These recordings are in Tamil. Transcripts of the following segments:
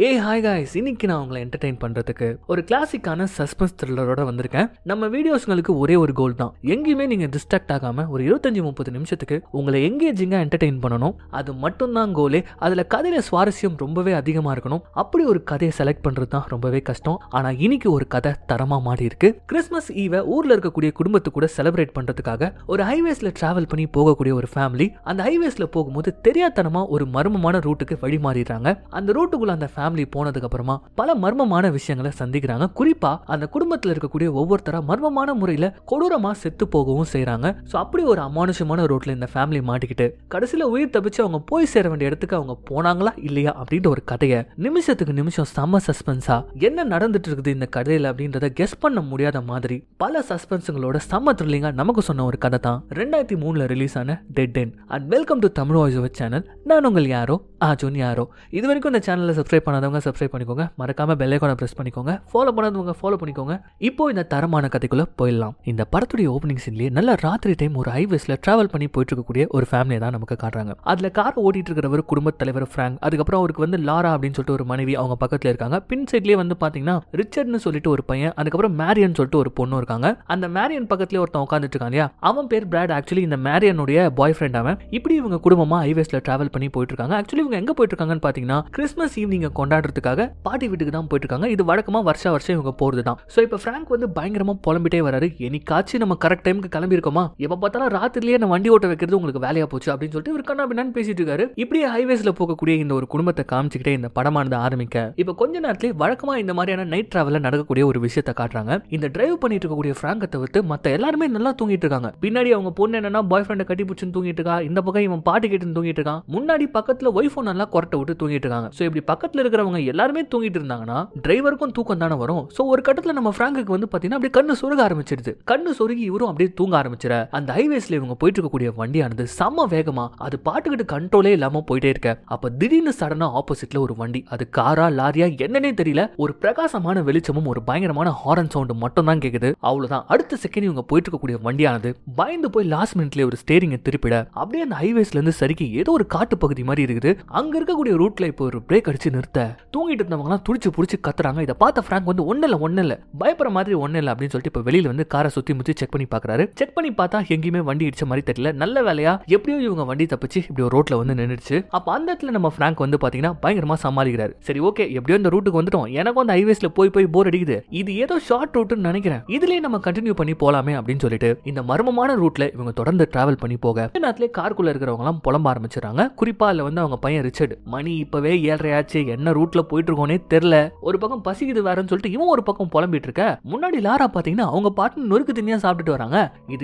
ஏ ஹாய் காய்ஸ் இன்னைக்கு நான் உங்களை என்டர்டெயின் பண்ணுறதுக்கு ஒரு கிளாசிக்கான சஸ்பென்ஸ் த்ரில்லரோட வந்திருக்கேன். நம்ம வீடியோஸ்ங்களுக்கு ஒரே ஒரு கோல் தான். எங்கேயுமே நீங்கள் டிஸ்ட்ராக்ட் ஆகாமல் ஒரு இருபத்தஞ்சி முப்பது நிமிஷத்துக்கு உங்களை எங்கேஜிங்காக என்டர்டெயின் பண்ணணும். அது மட்டும்தான் கோலே அதில் கதையில சுவாரஸ்யம் ரொம்பவே அதிகமாக இருக்கணும். அப்படி ஒரு கதையை செலக்ட் பண்ணுறது தான் ரொம்பவே கஷ்டம். ஆனால் இன்னைக்கு ஒரு கதை தரமாக மாறி இருக்கு. கிறிஸ்மஸ் ஈவை ஊரில் இருக்கக்கூடிய குடும்பத்து கூட செலிப்ரேட் பண்ணுறதுக்காக ஒரு ஹைவேஸில் ட்ராவல் பண்ணி போகக்கூடிய ஒரு ஃபேமிலி அந்த ஹைவேஸில் போகும்போது தெரியாதனமாக ஒரு மர்மமான ரூட்டுக்கு வழி மாறிடுறாங்க. அந்த ரூட்டுக்குள்ள அந்த ஃபேமிலி போனதுக்கப்புறமா பல மர்மமான விஷயங்களை சந்திக்கிறாங்க. குறிப்பா அந்த குடும்பத்தில் இருக்கக்கூடிய ஒவ்வொருத்தரா மர்மமான முறையில் கொடூரமா செத்து போகவும் செய்றாங்க. ஸோ அப்படி ஒரு அமானுஷமான ரோட்ல இந்த ஃபேமிலி மாட்டிக்கிட்டு கடைசியில உயிர் தப்பிச்சு அவங்க போய் சேர வேண்டிய இடத்துக்கு அவங்க போனாங்களா இல்லையா அப்படின்ற ஒரு கதையை நிமிஷத்துக்கு நிமிஷம் செம்ம சஸ்பென்ஸா என்ன நடந்துட்டு இருக்குது இந்த கதையில் அப்படின்றத கெஸ் பண்ண முடியாத மாதிரி பல சஸ்பென்ஸுங்களோட செம்ம த்ரில்லிங்காக நமக்கு சொன்ன ஒரு கதை தான். ரெண்டாயிரத்தி மூணுல ரிலீஸ் ஆன dead N and welcome to Tamil voice channel நான் உங்கள் யாரோ? ஆஜோன் யாரோ? இது வரைக்கும் இந்த சேனலை சப்ஸ்கிரைப் பண்ணாதவங்க சப்ஸ்கிரைப் பண்ணிக்கோங்க. மறக்காம பெல்லைக்கான ப்ரெஸ் பிரஸ் பண்ணிக்கோங்க. ஃபாலோ பண்ணாதவங்க ஃபாலோ பண்ணிக்கோங்க. இப்போ இந்த தரமான கதைக்குள்ள போயிடலாம். இந்த படத்துடைய ஓப்பனிங் சீன்லேயே நல்ல ராத்திரி டைம் ஒரு ஹைவேஸ்ல டிராவல் பண்ணி போயிட்டு இருக்கக்கூடிய ஒரு ஃபேமிலியை தான் நமக்கு காட்டுறாங்க. அதுல கார் ஓட்டிட்டு இருக்கிறவர் குடும்பத் தலைவர் ஃப்ராங்க் அதுக்கப்புறம் அவருக்கு வந்து லாரா அப்படின்னு சொல்லிட்டு ஒரு மனைவி அவங்க பக்கத்துல இருக்காங்க. பின் சைட்லயே வந்து பாத்தீங்கன்னா ரிச்சர்ட்னு சொல்லிட்டு ஒரு பையன் அதுக்கப்புறம் மேரியன் சொல்லிட்டு ஒரு பொண்ணு இருக்காங்க. அந்த மேரியன் பக்கத்துலேயே ஒருத்தன் உட்காந்துட்டு இருக்காங்க இல்லையா? அவன் பேர் பிராட் ஆக்சுவலி இந்த மேரியனுடைய பாய் ஃப்ரெண்ட் அவன். இப்படி இவங்க குடும்பமா ஹைவேஸ்ல டிராவல் பண்ணி போயிட்டு இருக்காங்க ஆக்சுவலி இவங்க எங்க போயிட்டு இருக்காங்கன்னு பாத்தீங்கன்னா கிறிஸ்மஸ் ஈவினிங் கொண்டாடுறதுக்காக பாட்டி வீட்டுக்கு தான் போயிட்டு இருக்காங்க இது வழக்கமா வருஷ வருஷம் இவங்க போறது தான் ஸோ இப்போ ஃப்ராங்க் வந்து பயங்கரமா புலம்பிட்டே வராரு. என்னைக்காச்சும் நம்ம கரெக்ட் டைமுக்கு கிளம்பிருக்கோமா எப்போ எப்ப பார்த்தாலும் ராத்திரிலேயே நான் வண்டி ஓட்ட வைக்கிறது உங்களுக்கு வேலையா போச்சு? அப்படின்னு சொல்லிட்டு இவர் கண்ணா பின்னான்னு பேசிட்டு இருக்காரு. இப்படியே ஹைவேஸ்ல போகக்கூடிய இந்த ஒரு குடும்பத்தை காமிச்சுக்கிட்டே இந்த படமானது ஆரம்பிக்க இப்போ கொஞ்ச நேரத்திலே வழக்கமா இந்த மாதிரியான நைட் டிராவல்ல நடக்கக்கூடிய ஒரு விஷயத்தை காட்டுறாங்க. இந்த டிரைவ் பண்ணிட்டு இருக்கக்கூடிய ஃப்ராங்கை தவிர்த்து மத்த எல்லாருமே நல்லா தூங்கிட்டு இருக்காங்க. பின்னாடி அவங்க பொண்ணு என்னன்னா பாய் ஃப்ரெண்டை கட்டி பிடிச்சுன்னு தூங்கிட்டு இருக்கா? இந்த பக்கம் இவன் பாட்டு கேட்டு தூங்கிட்டு இருக்கான்? முன்னாடி பக்கத்துல ஒய்ஃபோ நல்லா கொரட்டை விட்டு தூங்கிட்டு இருக்காங்க. ஸோ இப்படி பக்கத்துல இருக்கிறவங்க எல்லாருமே தூங்கிட்டு இருந்தாங்கன்னா டிரைவருக்கும் தூக்கம் தானே வரும். ஸோ ஒரு கட்டத்துல நம்ம ஃப்ராங்குக்கு வந்து பாத்தீங்கன்னா அப்படியே கண்ணு சுருக ஆரம்பிச்சிருது. கண்ணு சொருகி இவரும் அப்படியே தூங்க ஆரம்பிச்சிட அந்த ஹைவேஸ்ல இவங்க போயிட்டு இருக்கக்கூடிய வண்டியானது செம்ம வேகமா அது பாட்டுக்கிட்டு கண்ட்ரோலே இல்லாம போயிட்டே இருக்க. அப்ப திடீர்னு சடனா ஆப்போசிட்ல ஒரு வண்டி அது காரா லாரியா என்னன்னே தெரியல. ஒரு பிரகாசமான வெளிச்சமும் ஒரு பயங்கரமான ஹாரன் சவுண்ட் மட்டும் தான் கேக்குது. அவ்வளவுதான். அடுத்த செகண்ட் இவங்க போயிட்டு இருக்கக்கூடிய வண்டியானது பயந்து போய் லாஸ்ட் மினிட்ல ஒரு ஸ்டேரிங்கை திருப்பிட அப்படியே அந்த ஹைவேஸ்ல இருந்து சரிக்கு ஏதோ ஒரு காட்டு பகுதி மாதிரி இருக்குது. அங்க இருக்கக்கூடிய ரூட்ல இப்போ ஒரு பிரேக் அடிச்சு நிறுத்த தூங்கிட்டு இருந்தவங்க துடிச்சு புடிச்சு கத்துறாங்க. இதை பார்த்த ஃப்ராங்க் வந்து ஒண்ணு இல்லை ஒண்ணு இல்ல பயப்படுற மாதிரி ஒண்ணு இல்ல அப்படின்னு சொல்லிட்டு இப்போ வெளியில வந்து காரை சுத்தி முத்தி செக் பண்ணி பாக்குறாரு செக் பண்ணி பார்த்தா எங்கேயுமே வண்டி இடிச்ச மாதிரி தெரியல. நல்ல வேலையா? எப்படியோ இவங்க வண்டி தப்பிச்சு இப்படி ஒரு ரோட்ல வந்து நின்றுச்சு அப்ப அந்த இடத்துல நம்ம ஃப்ராங்க் வந்து பாத்தீங்கன்னா பயங்கரமா சமாளிக்கிறாரு. சரி ஓகே எப்படியோ இந்த ரூட்டுக்கு வந்துட்டோம். எனக்கும் அந்த ஹைவேஸ்ல போய் போய் போர் அடிக்குது. இது ஏதோ ஷார்ட் ரூட்னு நினைக்கிறேன். இதுலயே நம்ம கண்டினியூ பண்ணி போலாமே அப்படின்னு சொல்லிட்டு இந்த மர்மமான ரூட்ல இவங்க தொடர்ந்து டிராவல் பண்ணி போக இந்த நேரத்துல காருக்குள்ள இருக்கிறவங்க எல்லாம் புலம்ப ஆரம்பிச்சிடறாங்க. குறிப்பா இல்ல வந்து அவங்க பையன் ரிச்சர்ட். மணி இப்பவே ஏழரை ஆச்சு என்ன ரூட்ல போயிட்டு இருக்கோனே தெரியல ஒரு பக்கம் பசிக்குது வேறன்னு சொல்லிட்டு இவன் ஒரு பக்கம் புலம்பிட்டு இருக்க முன்னாடி லாரா பாத்தீங்கன்னா அவங்க பாட்டு நொறுக்கு தனியா சாப்பிட்டுட்டு வராங்க.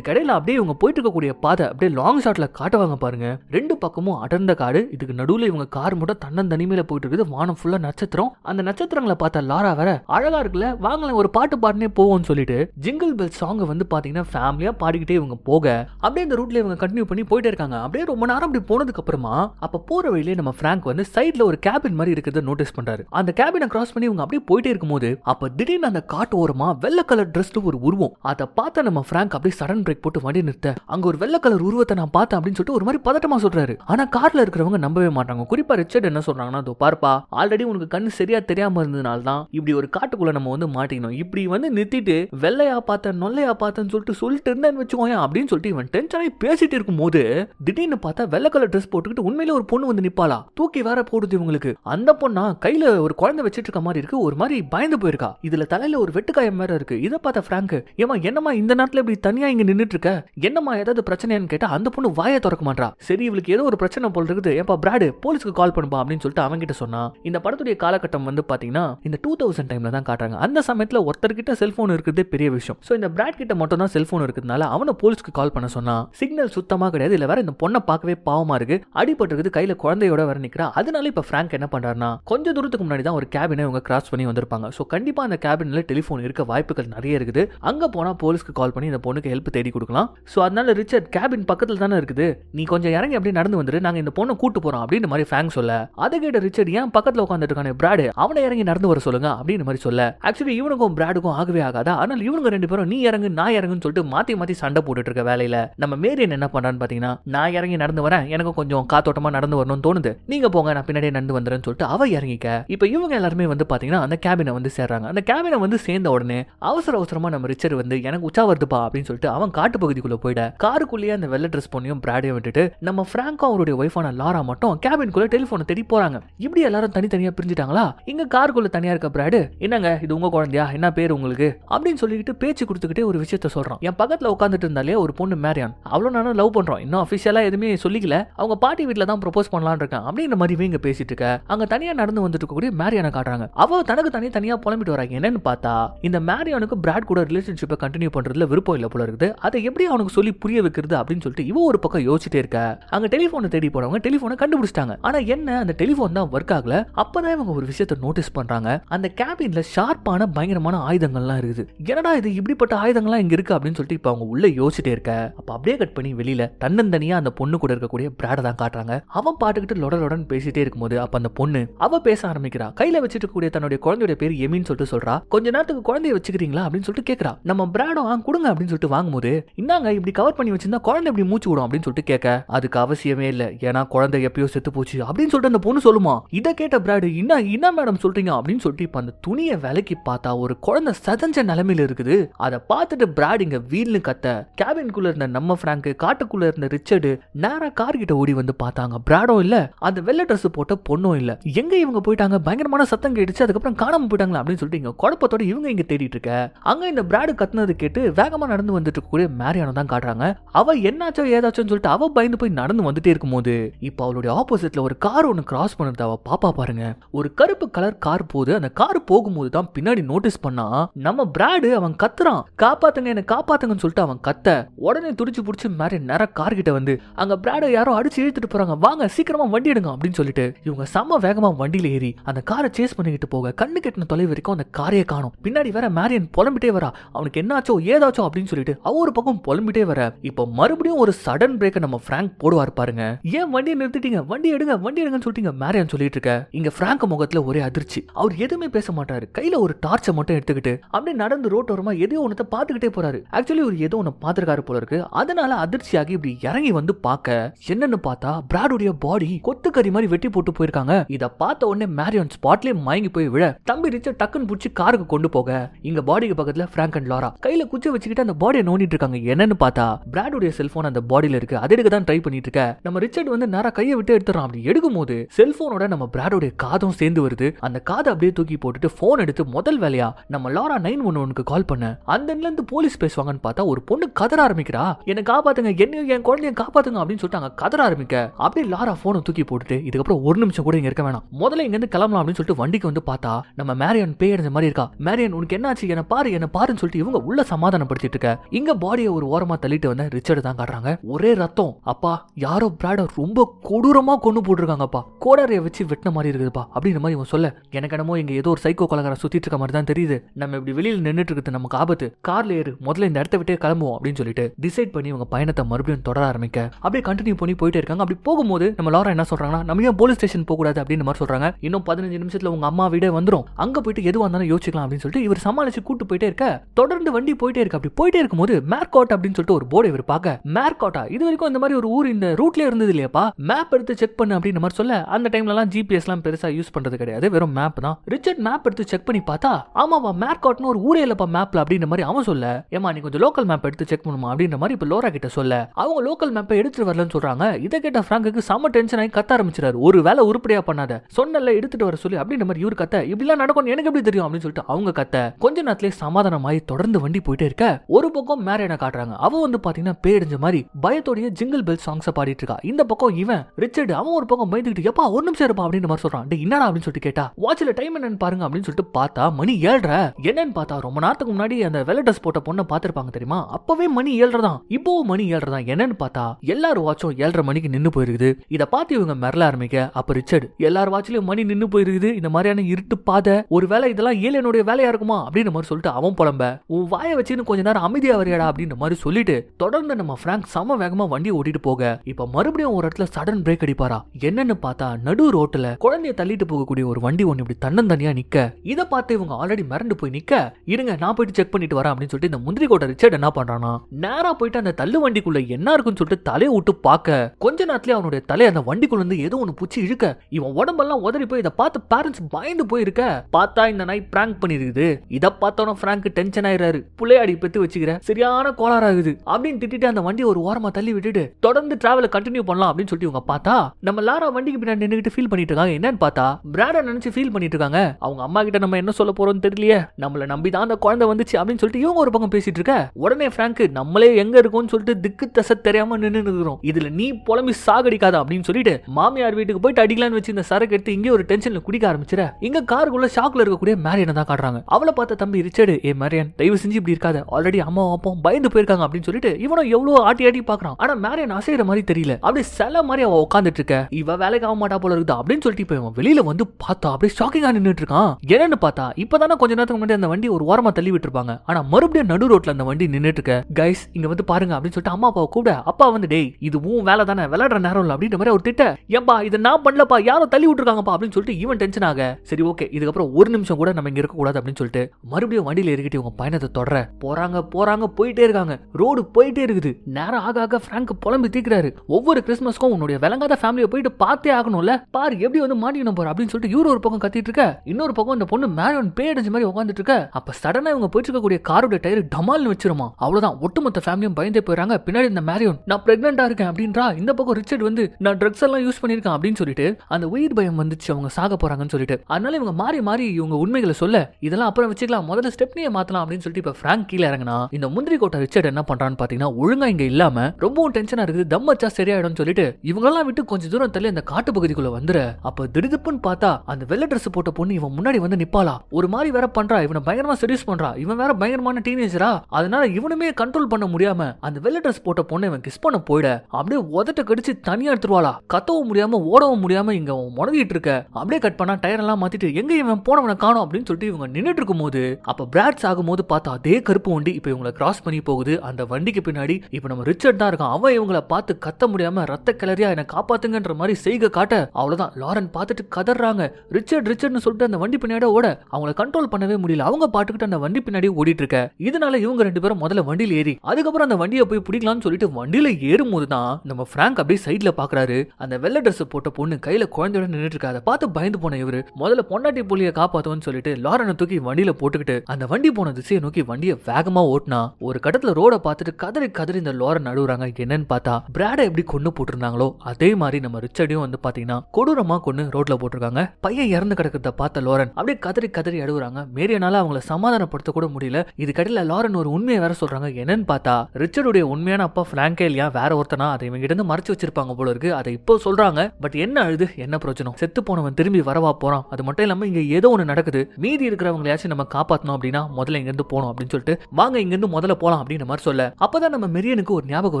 கடையில அப்படியே இவங்க போயிட்டு இருக்கக்கூடிய பாதை அப்படியே லாங் ஷாட்ல காட்டுவாங்க பாருங்க. ரெண்டு பக்கமும் அடர்ந்த காடு. இதுக்கு நடுவுல இவங்க கார் மட்டும் தன்னன் தனிமையில போயிட்டு இருக்குது வானம் ஃபுல்லா நட்சத்திரம். அந்த நட்சத்திரங்களை பார்த்தா லாரா வேற அழகா இருக்குல்ல வாங்கல ஒரு பாட்டு பாட்டுனே போவோம்னு சொல்லிட்டு ஜிங்கிள் பெல் சாங் வந்து பாத்தீங்கன்னா ஃபேமிலியா பாடிக்கிட்டே இவங்க போக அப்படியே இந்த ரூட்ல இவங்க கண்டினியூ பண்ணி போயிட்டே இருக்காங்க. அப்படியே ரொம்ப நேரம் அப்படி போனதுக்கு அப்புறமா அப்ப போற வழியிலே நம்ம பிராங்க் வந்து சைடுல ஒரு கேபின் மாதிரி இருக்கிறத நோட்டீஸ் பண்றாரு. அந்த கேபினை கிராஸ் பண்ணி இவங்க அப்படியே போயிட்டே இருக்கும்போது அப்ப திடீர்னு அந்த காட்டு ஓரமா வெள்ளை கலர் ட்ரெஸ்ல ஒரு உருவம். அதை பார்த்த நம்ம ஃப்ராங்க் அப்படியே சடன் பிரேக் போட்டு வண்டி நிறுத்த அங்க ஒரு வெள்ளை கலர் உருவத்தை நான் பார்த்தேன் அப்படின்னு சொல்லிட்டு ஒரு மாதிரி பதட்டமா சொல்றாரு. ஆனா கார்ல இருக்கிறவங்க நம்பவே மாட்டாங்க. குறிப்பா ரிச்சர்ட் என்ன சொல்றாங்கன்னா அதோ பார்ப்பா ஆல்ரெடி உனக்கு கண்ணு சரியா தெரியாம இருந்ததுனால தான் இப்படி ஒரு காட்டுக்குள்ள நம்ம வந்து மாட்டிக்கணும் இப்படி வந்து நிறுத்திட்டு வெள்ளையா பார்த்தேன் நொல்லையா பார்த்தேன்னு சொல்லிட்டு சொல்லிட்டு இருந்தேன்னு வச்சுக்கோயேன் அப்படின்னு சொல்லிட்டு இவன் டென்ஷன் ஆகி பேசிட்டு இருக்கும் போது திடீர்னு பார்த்தா வெள்ளை கலர் ட்ரெஸ் போட்டுக்கிட்டு உண்மையில ஒரு பொண்ணு வந்து நிப்பாளா? தூக்கி வேற போடுது இவங்களுக்கு. அந்த பொண்ணு கையில ஒரு குழந்தை வச்சிட்டு இருக்க மாதிரி இருக்கு ஒரு மாதிரி பயந்து போயிருக்கா. இதுல தலையில ஒரு வெட்டுக்காயம் வேற இருக்கு. இதை பார்த்த பிராங்க் ஏமா என்னம்மா இந்த நேரத்துல இப்படி தனியா இங்க நின்னுட்டு இருக்க என்னம்மா ஏதாவது பிரச்சனையான்னு கேட்டா அந்த பொண்ணு வாயை திறக்க மாட்டா சரி இவளுக்கு ஏதோ ஒரு பிரச்சனை போல் இருக்குது. ஏப்பா பிராடு போலீஸ்க்கு கால் பண்ணுப்பா அப்படின்னு சொல்லிட்டு அவங்கிட்ட சொன்னா. இந்த படத்துடைய காலகட்டம் வந்து பாத்தீங்கன்னா இந்த டூ தௌசண்ட் டைம்ல தான் காட்டுறாங்க. அந்த சமயத்துல ஒருத்தர்கிட்ட செல்போன் இருக்கிறதே பெரிய விஷயம். சோ இந்த பிராட் கிட்ட மட்டும் தான் செல்போன் இருக்கிறதுனால அவனை போலீஸ்க்கு கால் பண்ண சொன்னா சிக்னல் சுத்தமா கிடையாது. இல்ல வேற இந்த பொண்ணை பார்க்கவே பாவமா இருக்கு. அடிபட்டிருக்குது. கையில குழந்தையோட வர நிக்கிறா. அதனால இப்ப பிராங்க் என்ன பண்றாருன்னா கொஞ்சம் தூரத்துக்கு முன்னாடி தான் ஒரு கேபினை இவங்க கிராஸ் பண்ணி வந்திருப்பாங்க. ஸோ கண்டிப்பா அந்த கேபினில் டெலிஃபோன் இருக்க வாய்ப்புகள் நிறைய இருக்குது. அங்கே போனால் போலீஸ்க்கு கால் பண்ணி இந்த பொண்ணுக்கு ஹெல்ப் தேடி கொடுக்கலாம். ஸோ அதனால ரிச்சர்ட் கேபின் பக்கத்தில் தானே இருக்குது? நீ கொஞ்சம் இறங்கி அப்படியே நடந்து வந்துரு. நாங்கள் இந்த பொண்ணை கூட்டு போறோம் அப்படின்னு மாதிரி ஃபேங் சொல்ல. அதை கேட்ட ரிச்சர்ட் ஏன் பக்கத்தில் உட்காந்துட்டு இருக்கானே? பிராடு அவனை இறங்கி நடந்து வர சொல்லுங்க அப்படின்னு மாதிரி சொல்ல. ஆக்சுவலி இவனுக்கும் பிராடுக்கும் ஆகவே ஆகாதா? ஆனால் இவனுங்க ரெண்டு பேரும் நீ இறங்கு நான் இறங்குன்னு சொல்லிட்டு மாத்தி மாத்தி சண்டை போட்டுட்டு இருக்க வேலையில. நம்ம மேரியன் என்ன பண்றான்னு பாத்தீங்கன்னா நான் இறங்கி நடந்து வரேன். எனக்கு கொஞ்சம் காத்தோட்டமா நடந்து வரணும்னு தோணுது. நீங்க போங்க நான் பின்னாடியே நடந்து வந்துறேன்னு சொல்லிட்டு அவ இறங்கிக்க. இப்போ இவங்க எல்லாருமே வந்து பார்த்தீங்கன்னா அந்த கேபினை வந்து சேர்றாங்க. அந்த கேபினை வந்து சேர்ந்த உடனே அவசர அவசரமாக நம்ம ரிச்சர் வந்து எனக்கு உச்சா வருதுப்பா அப்படின்னு சொல்லிட்டு அவன் காட்டு பகுதிக்குள்ளே போயிட காருக்குள்ளேயே அந்த வெள்ளை ட்ரெஸ் பொண்ணையும் பிராடையும் விட்டுட்டு நம்ம ஃப்ராங்கோ அவருடைய ஒய்ஃபான லாரா மட்டும் கேபின்குள்ளே டெலிஃபோனை தேடி போகிறாங்க இப்படி எல்லாரும் தனித்தனியாக பிரிஞ்சுட்டாங்களா? இங்கே காருக்குள்ளே தனியாக இருக்க பிராடு என்னங்க இது உங்கள் குழந்தையா? என்ன பேர் உங்களுக்கு? அப்படின்னு சொல்லிக்கிட்டு பேச்சு கொடுத்துக்கிட்டே ஒரு விஷயத்த சொல்கிறான் என் பக்கத்தில் உட்காந்துட்டு இருந்தாலே ஒரு பொண்ணு மேரியான் அவ்வளோ நானும் லவ் பண்ணுறோம் இன்னும் அஃபிஷியலாக எதுவுமே சொல்லிக்கல. அவங்க பாட்டி வீட்டில் தான் ப்ரொபோஸ் பண்ணலாம்னு இருக்கேன். அப்படின்ற மாதிரி இவங்க பேசிட்டு இருக்க. அங்கே தனியாக நடந்து வந்துட்டு இருக்கக்கூடிய மேரியானை காட்டுறாங்க. அவ தனக்கு தனி தனியா புலம்பிட்டு வராங்க. என்னன்னு பார்த்தா இந்த மேரியானுக்கு பிராட் கூட ரிலேஷன்ஷிப்பை கண்டினியூ பண்றதுல விருப்பம் இல்லை போல இருக்குது. அதை எப்படி அவனுக்கு சொல்லி புரிய வைக்கிறது அப்படின்னு சொல்லிட்டு இவ ஒரு பக்கம் யோசிச்சுட்டே இருக்க. அங்க டெலிஃபோனை தேடி போறவங்க டெலிஃபோனை கண்டுபிடிச்சிட்டாங்க. ஆனா என்ன அந்த டெலிஃபோன் தான் ஒர்க் ஆகல. அப்பதான் இவங்க ஒரு விஷயத்த நோட்டீஸ் பண்றாங்க. அந்த கேபின்ல ஷார்ப்பான பயங்கரமான ஆயுதங்கள்லாம் இருக்குது. என்னடா இது இப்படிப்பட்ட ஆயுதங்கள்லாம் இங்க இருக்கு அப்படின்னு சொல்லிட்டு இப்போ அவங்க உள்ள யோசிச்சுட்டே இருக்க. அப்ப அப்படியே கட் பண்ணி வெளியில தன்னந்தனியா அந்த பொண்ணு கூட இருக்கக்கூடிய பிராட தான் காட்டுறாங்க. அவன் பாட்டுக்கிட்டு லொடலுடன் பேசிட்டே இருக்கும்போது அப்ப அந்த பொண்ணு அவ பேச ஆரம்பிக்கிறா. கையில வச்சுட்டு இருக்கக்கூடிய தன்னுடைய குழந்தையோட பேர் எமின்னு சொல்லிட்டு சொல்றா. கொஞ்ச நேரத்துக்கு குழந்தைய வச்சுக்கிறீங்களா அப்படின்னு சொல்லிட்டு கேக்குறா. நம்ம பிராடம் கொடுங்க அப்படின்னு சொல்லிட்டு வாங்கும்போது இன்னாங்க இப்படி கவர் பண்ணி வச்சிருந்தா குழந்தை இப்படி மூச்சு விடும் அப்படின்னு சொல்லிட்டு கேட்க அதுக்கு அவசியமே இல்ல. ஏன்னா குழந்தை எப்பயோ செத்து போச்சு அப்படின்னு சொல்லிட்டு அந்த பொண்ணு சொல்லுமா. இதை கேட்ட பிராடு என்ன என்ன மேடம் சொல்றீங்க? அப்படின்னு சொல்லிட்டு இப்ப அந்த துணியை விலைக்கு பார்த்தா ஒரு குழந்தை சதஞ்ச நிலைமையில இருக்குது. அதை பார்த்துட்டு பிராட் இங்க வீல்னு கத்த. கேபின்குள்ள இருந்த நம்ம பிராங்க் காட்டுக்குள்ள இருந்த ரிச்சர்டு நேரா கார் கிட்ட ஓடி வந்து பார்த்தாங்க. பிராடும் இல்ல. அந்த வெள்ளை ட்ரெஸ் போட்ட பொண்ணும் இல்ல. எங்க இவங்க போயிட்டாங்க பயங்கரமான சத்தம் கேட்டுச்சு அதுக்கப்புறம் காணாமல் போயிட்டாங்களா அப்படின்னு சொல்லிட்டு இங்கே குழப்பத்தோட இவங்க இங்க தேடிட்டு இருக்க. அங்க இந்த பிராடு கத்துனது கேட்டு வேகமா நடந்து வந்துட்டு இருக்கக்கூடிய மேரியானோ தான் காட்டுறாங்க. அவ என்னாச்சோ ஏதாச்சோன்னு சொல்லிட்டு அவ பயந்து போய் நடந்து வந்துட்டே இருக்கும்போது இப்போ அவளுடைய ஆப்போசிட்ல ஒரு கார் ஒன்று கிராஸ் பண்ணுறது அவ பாப்பா பாருங்க. ஒரு கருப்பு கலர் கார் போகுது. அந்த கார் போகும்போது தான் பின்னாடி நோட்டீஸ் பண்ணா நம்ம பிராடு அவன் கத்துறான். காப்பாத்துங்க என்ன காப்பாத்துங்கன்னு சொல்லிட்டு அவன் கத்த. உடனே துடிச்சு புடிச்சு மேரி நேரம் கார் கிட்ட வந்து அங்க பிராடை யாரோ அடிச்சு இழுத்துட்டு போறாங்க. வாங்க சீக்கிரமா வண்டி எடுங்க அப்படின்னு சொல்லிட்டு இவங்க செம்ம வேகமா வண்டி வண்டியில் ஏறி அந்த காரை சேஸ் பண்ணிக்கிட்டு போக கண்ணு கெட்டின தொலை வரைக்கும் அந்த காரையை காணும். பின்னாடி வேற மேரியன் புலம்பிட்டே வரா. அவனுக்கு என்னாச்சோ ஏதாச்சோ அப்படின்னு சொல்லிட்டு அவ ஒரு பக்கம் புலம்பிட்டே வர. இப்போ மறுபடியும் ஒரு சடன் பிரேக்கை நம்ம பிராங்க் போடுவார் பாருங்க. ஏன் வண்டியை நிறுத்திட்டீங்க? வண்டி எடுங்க வண்டி எடுங்கன்னு சொல்லிட்டு மேரியன் சொல்லிட்டு இருக்க. இங்க பிராங்க் முகத்துல ஒரே அதிர்ச்சி. அவர் எதுவுமே பேச மாட்டாரு. கையில ஒரு டார்ச்சை மட்டும் எடுத்துக்கிட்டு அப்படியே நடந்து ரோட்டோரமா எதையோ ஒன்றத்தை பார்த்துக்கிட்டே போறாரு. ஆக்சுவலி ஒரு ஏதோ ஒன்று பார்த்துருக்காரு போல இருக்கு. அதனால அதிர்ச்சியாகி இப்படி இறங்கி வந்து பார்க்க என்னன்னு பார்த்தா பிராடுடைய பாடி கொத்துக்கறி மாதிரி வெட்டி போட்டு போயிருக்காங்க. இத பார்த்த உடனே மேரியான் ஸ்பாட்லயே மயங்கி போய் விழ. தம்பி ரிச்சர் டக்குன்னு பிடிச்சி காருக்கு கொண்டு போக. இங்க பாடிக்கு பக்கத்துல பிராங்க் அண்ட் லாரா கையில குச்சி வச்சுக்கிட்டு அந்த பாடியை நோண்டிட்டு இருக்காங்க. என்னன்னு பார்த்தா பிராடுடைய செல்போன் அந்த பாடியில இருக்கு. அதை எடுக்க தான் ட்ரை பண்ணிட்டு இருக்க. நம்ம ரிச்சர்ட் வந்து நேரா கையை விட்டு எடுத்துறான் அப்படி எடுக்கும் போது செல்போனோட நம்ம பிராடுடைய காதும் சேர்ந்து வருது. அந்த காதை அப்படியே தூக்கி போட்டுட்டு போன் எடுத்து முதல் வேலையா நம்ம லாரா நைன் ஒன் ஒனுக்கு கால் பண்ண. அந்த இருந்து போலீஸ் பேசுவாங்கன்னு பார்த்தா ஒரு பொண்ணு கதற ஆரம்பிக்கிறா. என்ன காப்பாத்துங்க என்னையும் என் குழந்தைய காப்பாத்துங்க அப்படின்னு சொல்லிட்டு அங்க கதற ஆரம்பிக்க. அப்படியே லாரா போனை தூக்கி போட்டுட்டு இதுக்கப்புறம் ஒரு நிமிஷம் கூட இங்க இருக்க வேணாம். முதல்ல இங்க இருந்து கிளம்பலாம் அப்படின்னு சொல்லிட்டு வண்டிக்கு வந்து பார்த்தா நம்ம மேரியன் பேய் அடைஞ்ச மாதிரி இருக்கா? மேரியன் உனக்கு என்னாச்சு? என்ன பாரு என்ன பாருன்னு சொல்லிட்டு இவங்க உள்ள சமாதானப்படுத்திட்டு இருக்க. இங்க பாடியை ஒரு ஓரமா தள்ளிட்டு வந்த ரிச்சர்டு தான் காட்டுறாங்க. ஒரே ரத்தம். அப்பா யாரோ பிராட ரொம்ப கொடூரமா கொண்டு போட்டிருக்காங்கப்பா. கோடாரியை வச்சு வெட்டின மாதிரி இருக்குதுப்பா. அப்படின்ற மாதிரி இவன் சொல்ல எனக்கு என்னமோ இங்க ஏதோ ஒரு சைக்கோ கலகாரம் சுத்திட்டு இருக்க மாதிரி தான் தெரியுது. நம்ம இப்படி வெளியில நின்னுட்டு இருக்குது நமக்கு ஆபத்து. கார்ல ஏறு முதல்ல இந்த இடத்த விட்டே கிளம்புவோம் அப்படின்னு சொல்லிட்டு டிசைட் பண்ணி இவங்க பயணத்தை மறுபடியும் தொடர ஆரம்பிக்க. அப்படியே கண்டினியூ பண்ணி போயிட்டே இருக்காங்க. அப்படி போகும்போது நம்ம லாரா என்ன சொல்றாங்கன்னா நம்ம ஏன் போலீஸ் ஸ்டேஷன் போக கூடாது அப்படின்னு மாதிரி சொல்றாங்க. இன்னும் பதினஞ்சு நிமிஷத்துல உங்க அம்மா வீடே வந்துடும் அங்க போயிட்டு எதுவா இருந்தாலும் யோசிக்கலாம் அப்படின்னு சொல்லிட்டு இவர் சமாளிச்சு கூட்டு போயிட்டே இருக்க. தொடர்ந்து வண்டி போயிட்டே இருக்கு. அப்படி போயிட்டே இருக்கும்போது மேர்காட் அப்படின்னு சொல்லிட்டு ஒரு போர்டு இவர் பார்க்க. மேர்காட்டா இது வரைக்கும் இந்த மாதிரி ஒரு ஊர் இந்த ரூட்லயே இருந்தது இல்லையாப்பா? மேப் எடுத்து செக் பண்ணு அப்படின்னு மாதிரி சொல்ல அந்த டைம்லலாம் ஜிபிஎஸ்லாம் பெருசா யூஸ் பண்றது கிடையாது. வெறும் மேப் தான். ரிச்சர்ட் மேப் எடுத்து செக் பண்ணி பார்த்தா ஆமாவா மேர்காட்னு ஒரு ஊரே இல்லப்பா மேப்ல அப்படின்ற மாதிரி அவன் சொல்ல. ஏமா நீ கொஞ்சம் லோக்கல் மேப் எடுத்து செக் பண்ணுமா அப்படின்ற மாதிரி இப்போ லோரா கிட்ட சொல்ல. அவங்க லோக்கல் மேப்பை எடுத்துட்டு வரலன்னு சொல்றாங்க. இதை கேட்ட பிராங்குக்கு செம டென்ஷன் ஆகி கத்த ஆரம்பிச்சிடாரு ஒரு வேலை உருப்படியா பண்ணாத. சொன்ன சொன்னல எடுத்துட்டு வர சொல்லி அப்படின்ற மாதிரி இவர் கத்த. இப்படிலாம் நடக்கும் எனக்கு எப்படி தெரியும் அப்படின்னு சொல்லிட்டு அவங்க கத்த. கொஞ்ச நேரத்திலே சமாதானமாயி தொடர்ந்து வண்டி போயிட்டே இருக்க. ஒரு பக்கம் மேரியனை காட்டுறாங்க. அவ வந்து பாத்தீங்கன்னா பேடிஞ்ச மாதிரி பயத்தோடைய ஜிங்கிள் பெல் சாங்ஸை பாடிட்டு இருக்கா. இந்த பக்கம் இவன் ரிச்சர்டு அவன் ஒரு பக்கம் பயந்துக்கிட்டு எப்பா ஒரு நிமிஷம் இருப்பா அப்படின்ற மாதிரி சொல்றான். என்னடா? அப்படின்னு சொல்லிட்டு கேட்டா வாட்ச்ல டைம் என்னன்னு பாருங்க அப்படின்னு சொல்லிட்டு பார்த்தா மணி ஏழ்ரை. என்னன்னு பார்த்தா ரொம்ப நேரத்துக்கு முன்னாடி அந்த வெள்ள ட்ரெஸ் போட்ட பொண்ணை பார்த்திருப்பாங்க தெரியுமா? அப்பவே மணி ஏழ்ரை தான். இப்போவும் மணி ஏழ்ரை தான். என்னன்னு பார்த்தா எல்லாரும் வாட்சும் ஏழரை மணிக்கு நின்னு போயிருக்குது. இத பார்த்து இவங்க மிரள ஆரம்பிக்க அப்ப ரிச்சர்டு எல்லார் வாட்ச்லயும் மணி நின்னு போயிருக்குது. இந்த மாதிரியான இருட்டு பாதை ஒருவேளை இதெல்லாம் ஏலியனுடைய வேலையா இருக்குமா? அப்படின்ற மாதிரி சொல்லிட்டு அவன் புலம்ப. உன் வாயை வச்சுன்னு கொஞ்ச நேரம் அமைதியா வரையாடா அப்படின்ற மாதிரி சொல்லிட்டு தொடர்ந்து நம்ம பிராங்க் சம வேகமா வண்டியை ஓட்டிட்டு போக. இப்ப மறுபடியும் ஒரு இடத்துல சடன் பிரேக் அடிப்பாரா? என்னன்னு பார்த்தா நடு ரோட்டுல குழந்தைய தள்ளிட்டு போகக்கூடிய ஒரு வண்டி ஒன்று இப்படி தன்னந்தனியா நிக்க. இதை பார்த்து இவங்க ஆல்ரெடி மிரண்டு போய் நிக்க. இருங்க நான் போயிட்டு செக் பண்ணிட்டு வரேன் அப்படின்னு சொல்லிட்டு இந்த முந்திரி கோட்டை ரிச்சர்ட் என்ன பண்றானா நேரா போயிட்டு அந்த தள்ளு வண்டிக்குள்ள என்ன இருக்குன்னு சொல்லிட்டு தலையை விட்டு பார்க்க. கொஞ்ச நேரத்துல அவனுடைய தலையை அந்த வண்டிக்குள்ள இருந்து ஏதோ ஒன்று பூச்சி இழுக்க. இவன் உடம்பெல்லாம் உதறி போய் இதை பார்த்து பேரண்ட்ஸ் பயந்து போயிருக்க. பார்த்தா இந்த நாய் பிராங்க் பண்ணிருக்குது. இதை பார்த்தோன்னா பிராங்க் டென்ஷன் ஆயிடுறாரு. புள்ளையாடி பெத்து வச்சுக்கிற. சரியான கோளாறாகுது அப்படின்னு திட்டிட்டு அந்த வண்டியை ஒரு ஓரமா தள்ளி விட்டுட்டு தொடர்ந்து டிராவலை கண்டினியூ பண்ணலாம் அப்படின்னு சொல்லிட்டு இவங்க பார்த்தா நம்ம லாரா வண்டிக்கு பின்னாடி நின்னுக்கிட்டு ஃபீல் பண்ணிட்டு இருக்காங்க. என்னன்னு பார்த்தா பிராட நினைச்சு ஃபீல் பண்ணிட்டு இருக்காங்க. அவங்க அம்மா கிட்ட நம்ம என்ன சொல்ல போறோம்னு தெரியலையே. நம்மள நம்பி தான் அந்த குழந்தை வந்துச்சு அப்படின்னு சொல்லிட்டு இவங்க ஒரு பக்கம் பேசிட்டு இருக்க. உடனே பிராங்க் நம்மளே எங்க இருக்கோம்னு சொல்லிட்டு திக்கு தசை தெரியாம நின்று இருக்கிறோம். இதுல நீ புலம்பி சாகடிக்காத அப்படின்னு சொல்லிட்டு மாமியார் வீட்டுக்கு போயிட்டு அடிக்கலான்னு வச்சு இந்த சரக்கு எடுத்து இங்கே ஒரு டென்ஷன்ல குடிக்க ஆரம்பிச்சிட இங்க காருக்குள்ள ஷாக்ல இருக்கக்கூடிய மேரியனை தான் காட்டுறாங்க. அவளை பார்த்த தம்பி ரிச்சர்டு ஏ மேரியன் தயவு செஞ்சு இப்படி இருக்காத. ஆல்ரெடி அம்மா அப்பம் பயந்து போயிருக்காங்க அப்படின்னு சொல்லிட்டு இவனும் எவ்வளவு ஆட்டி ஆட்டி பாக்குறான் ஆனா மேரியன் அசைகிற மாதிரி தெரியல. அப்படியே சில மாதிரி அவ உட்காந்துட்டு இருக்க. இவ வேலைக்கு ஆக மாட்டா போல இருக்குது அப்படின்னு சொல்லிட்டு இப்ப இவன் வெளியில வந்து பார்த்தா அப்படியே ஷாக்கிங்கா நின்னுட்டு இருக்கான். என்னன்னு பார்த்தா இப்பதானே கொஞ்ச நேரத்துக்கு முன்னாடி அந்த வண்டி ஒரு ஓரமா தள்ளி விட்டுருப்பாங்க. ஆனா மறுபடியும் நடு ரோட்ல அந்த வண்டி நின்னுட்டு இருக்க. கைஸ் இங்க வந்து பாருங்க அப்படின்னு சொல்லிட்டு அம்மா அப்பாவை கூட அப்பா வந்து டேய் இது உன் வேலை தானே விளையாடுற நேரம் இல்லை அப்படின்ற மாதிரி ஒரு திட்ட. ஏன்பா இதை நான் பண்ணலப்பா. யாரோ தள்ளி விட்டுருக்காங்கப்பா அப்படின்னு சொல்லிட்டு ஈவன் டென்ஷன் ஆக சரி ஓகே இதுக்கப்புறம் ஒரு நிமிஷம் கூட நம்ம இங்க இருக்கக்கூடாது அப்படின்னு சொல்லிட்டு மறுபடியும் வண்டியில ஏறிக்கிட்டு இவங்க பயணத்தை தொடர போறாங்க போறாங்க போயிட்டே இருக்காங்க. ரோடு போயிட்டே இருக்குது. நேரம் ஆக ஆக பிராங்க் புலம்பி தீக்கிறாரு. ஒவ்வொரு கிறிஸ்மஸ்க்கும் உன்னுடைய விளங்காத ஃபேமிலியை போயிட்டு பார்த்தே ஆகணும்ல. பாரு எப்படி வந்து மாட்டிக்கணும் போற அப்படின்னு சொல்லிட்டு இவரு ஒரு பக்கம் கத்திட்டு இருக்க இன்னொரு பக்கம் இந்த பொண்ணு மேரியோன் பேய் அடைஞ்ச மாதிரி உட்காந்துட்டு இருக்க. அப்ப சடனா இவங்க போயிட்டு இருக்கக்கூடிய காரோட டயர் டமால்னு வச்சிருமா. அவ்வளவுதான். ஒட்டுமொத்த ஃபேமிலியும் பயந்தே போயிறாங்க பின்னாடி இந்த மேரியோன் நான் பிரெக்னெண்டா இருக்கேன் அப்படின்றா. இந்த பக்கம் ரிச்சர்ட் வந்து நான் ட்ரக்ஸ் எல்லாம் யூஸ் பண்ணிருக்கேன் அப்படின்னு சொல்லிட்டு அந்த உயிர் பயம் வந்து வந்துச்சு அவங்க சாக போறாங்கன்னு சொல்லிட்டு. அதனால இவங்க மாறி மாறி இவங்க உண்மைகளை சொல்ல இதெல்லாம் அப்புறம் வச்சுக்கலாம். முதல்ல ஸ்டெப்னியை மாத்தலாம். அப்படின்னு சொல்லிட்டு இப்ப பிராங்க் கீழே இறங்கினா இந்த முந்திரி கோட்டை ரிச்சர்ட் என்ன பண்றான்னு பாத்தீங்கன்னா ஒழுங்கா இங்க இல்லாம ரொம்பவும் டென்ஷனா இருக்குது. தம் வச்சா சரியாயிடும் சொல்லிட்டு இவங்கெல்லாம் விட்டு கொஞ்சம் தூரம் தள்ளி அந்த காட்டு பகுதிக்குள்ள வந்துரு. அப்ப திடுதுப்புன்னு பார்த்தா அந்த வெள்ளை ட்ரெஸ் போட்ட பொண்ணு இவன் முன்னாடி வந்து நிப்பாளா? ஒரு மாதிரி வேற பண்றா. இவனை பயங்கரமா செடியூஸ் பண்றா. இவன் வேற பயங்கரமான டீனேஜரா அதனால இவனுமே கண்ட்ரோல் பண்ண முடியாம அந்த வெள்ளை ட்ரெஸ் போட்ட பொண்ணு இவன் கிஸ் பண்ண போயிட. அப்படியே உதட்ட கடிச்சு தனியா எடுத்துருவாளா? கத்தவும் முடியாம ஓடவும் முடியாம இங்க அவன் இருக்க. இருக்க. அப்படியே கட் பண்ணா டயர் எல்லாம் மாத்திட்டு எங்க இவன் போனவனை காணும்? அப்படின்னு சொல்லிட்டு இவங்க நின்னுட்டு இருக்கும் போது அப்ப பிராட்ஸ் ஆகும்போது பார்த்தா அதே கருப்பு வண்டி இப்ப இவங்களை கிராஸ் பண்ணி போகுது. அந்த வண்டிக்கு பின்னாடி இப்ப நம்ம ரிச்சர்ட் தான் இருக்கான். அவன் இவங்கள பார்த்து கத்த முடியாம ரத்த கிளறியா என்ன காப்பாத்துங்கன்ற மாதிரி செய்க காட்ட அவ்வளவுதான். லாரன் பார்த்துட்டு கதறாங்க. ரிச்சர்ட் ரிச்சர்ட்னு சொல்லிட்டு அந்த வண்டி பின்னாடி ஓட. அவங்கள கண்ட்ரோல் பண்ணவே முடியல. அவங்க பாட்டுக்கிட்டு அந்த வண்டி பின்னாடி ஓடிட்டு இருக்க. இதனால இவங்க ரெண்டு பேரும் முதல்ல வண்டியில ஏறி அதுக்கப்புறம் அந்த வண்டியை போய் பிடிக்கலாம்னு சொல்லிட்டு வண்டியில ஏறும்போது தான் நம்ம பிராங்க் அப்படியே சைட்ல பாக்குறாரு. அந்த வெள்ளை ட்ரெஸ் போட்ட பொண்ணு கையில குழந்தையோட நின்னுட்டு அதை பார்த்து பயந்து போன இவரு முதல்ல பொண்டாட்டி புள்ளிய காப்பாத்துவோம்னு சொல்லிட்டு லாரனை தூக்கி வண்டியில போட்டுக்கிட்டு அந்த வண்டி போன திசையை நோக்கி வண்டியை வேகமா ஓட்டினா ஒரு கடத்துல ரோட பார்த்துட்டு கதறி கதறி இந்த லாரன் நடுவுறாங்க. என்னன்னு பார்த்தா பிராட எப்படி கொண்டு போட்டிருந்தாங்களோ அதே மாதிரி நம்ம ரிச்சர்டையும் வந்து பாத்தீங்கன்னா கொடூரமா கொண்டு ரோட்ல போட்டிருக்காங்க. பையன் இறந்து கிடக்கிறத பார்த்த லாரன் அப்படியே கதறி கதறி அழுகுறாங்க மேரியனால அவங்கள சமாதானப்படுத்த கூட முடியல. இது லாரன் ஒரு உண்மையை வேற சொல்றாங்க. என்னன்னு பார்த்தா ரிச்சர்டுடைய உண்மையான அப்பா பிராங்கே இல்லையா? வேற ஒருத்தனா? அதை இவங்க கிட்ட இருந்து மறைச்சு வச்சிருப்பாங்க போல இருக்கு. அதை இப்போ சொல்றாங்க. பட் என்ன அழுது? என்ன பிரச்சனை செத்து போனவன் திரும்பி வரவா போறான்? அது மட்டும் இல்லாம இங்க ஏதோ ஒண்ணு நடக்குது. மீதி இருக்கிறவங்களையாச்சும் நம்ம காப்பாத்தணும் அப்படின்னா முதல்ல இங்க இருந்து போனோம் அப்படின்னு சொல்லிட்டு வாங்க இங்க இருந்து முதல்ல போலாம் அப்படின்ற மாதிரி சொல்ல. அப்பதான் நம்ம மெரியனுக்கு ஒரு ஞாபகம்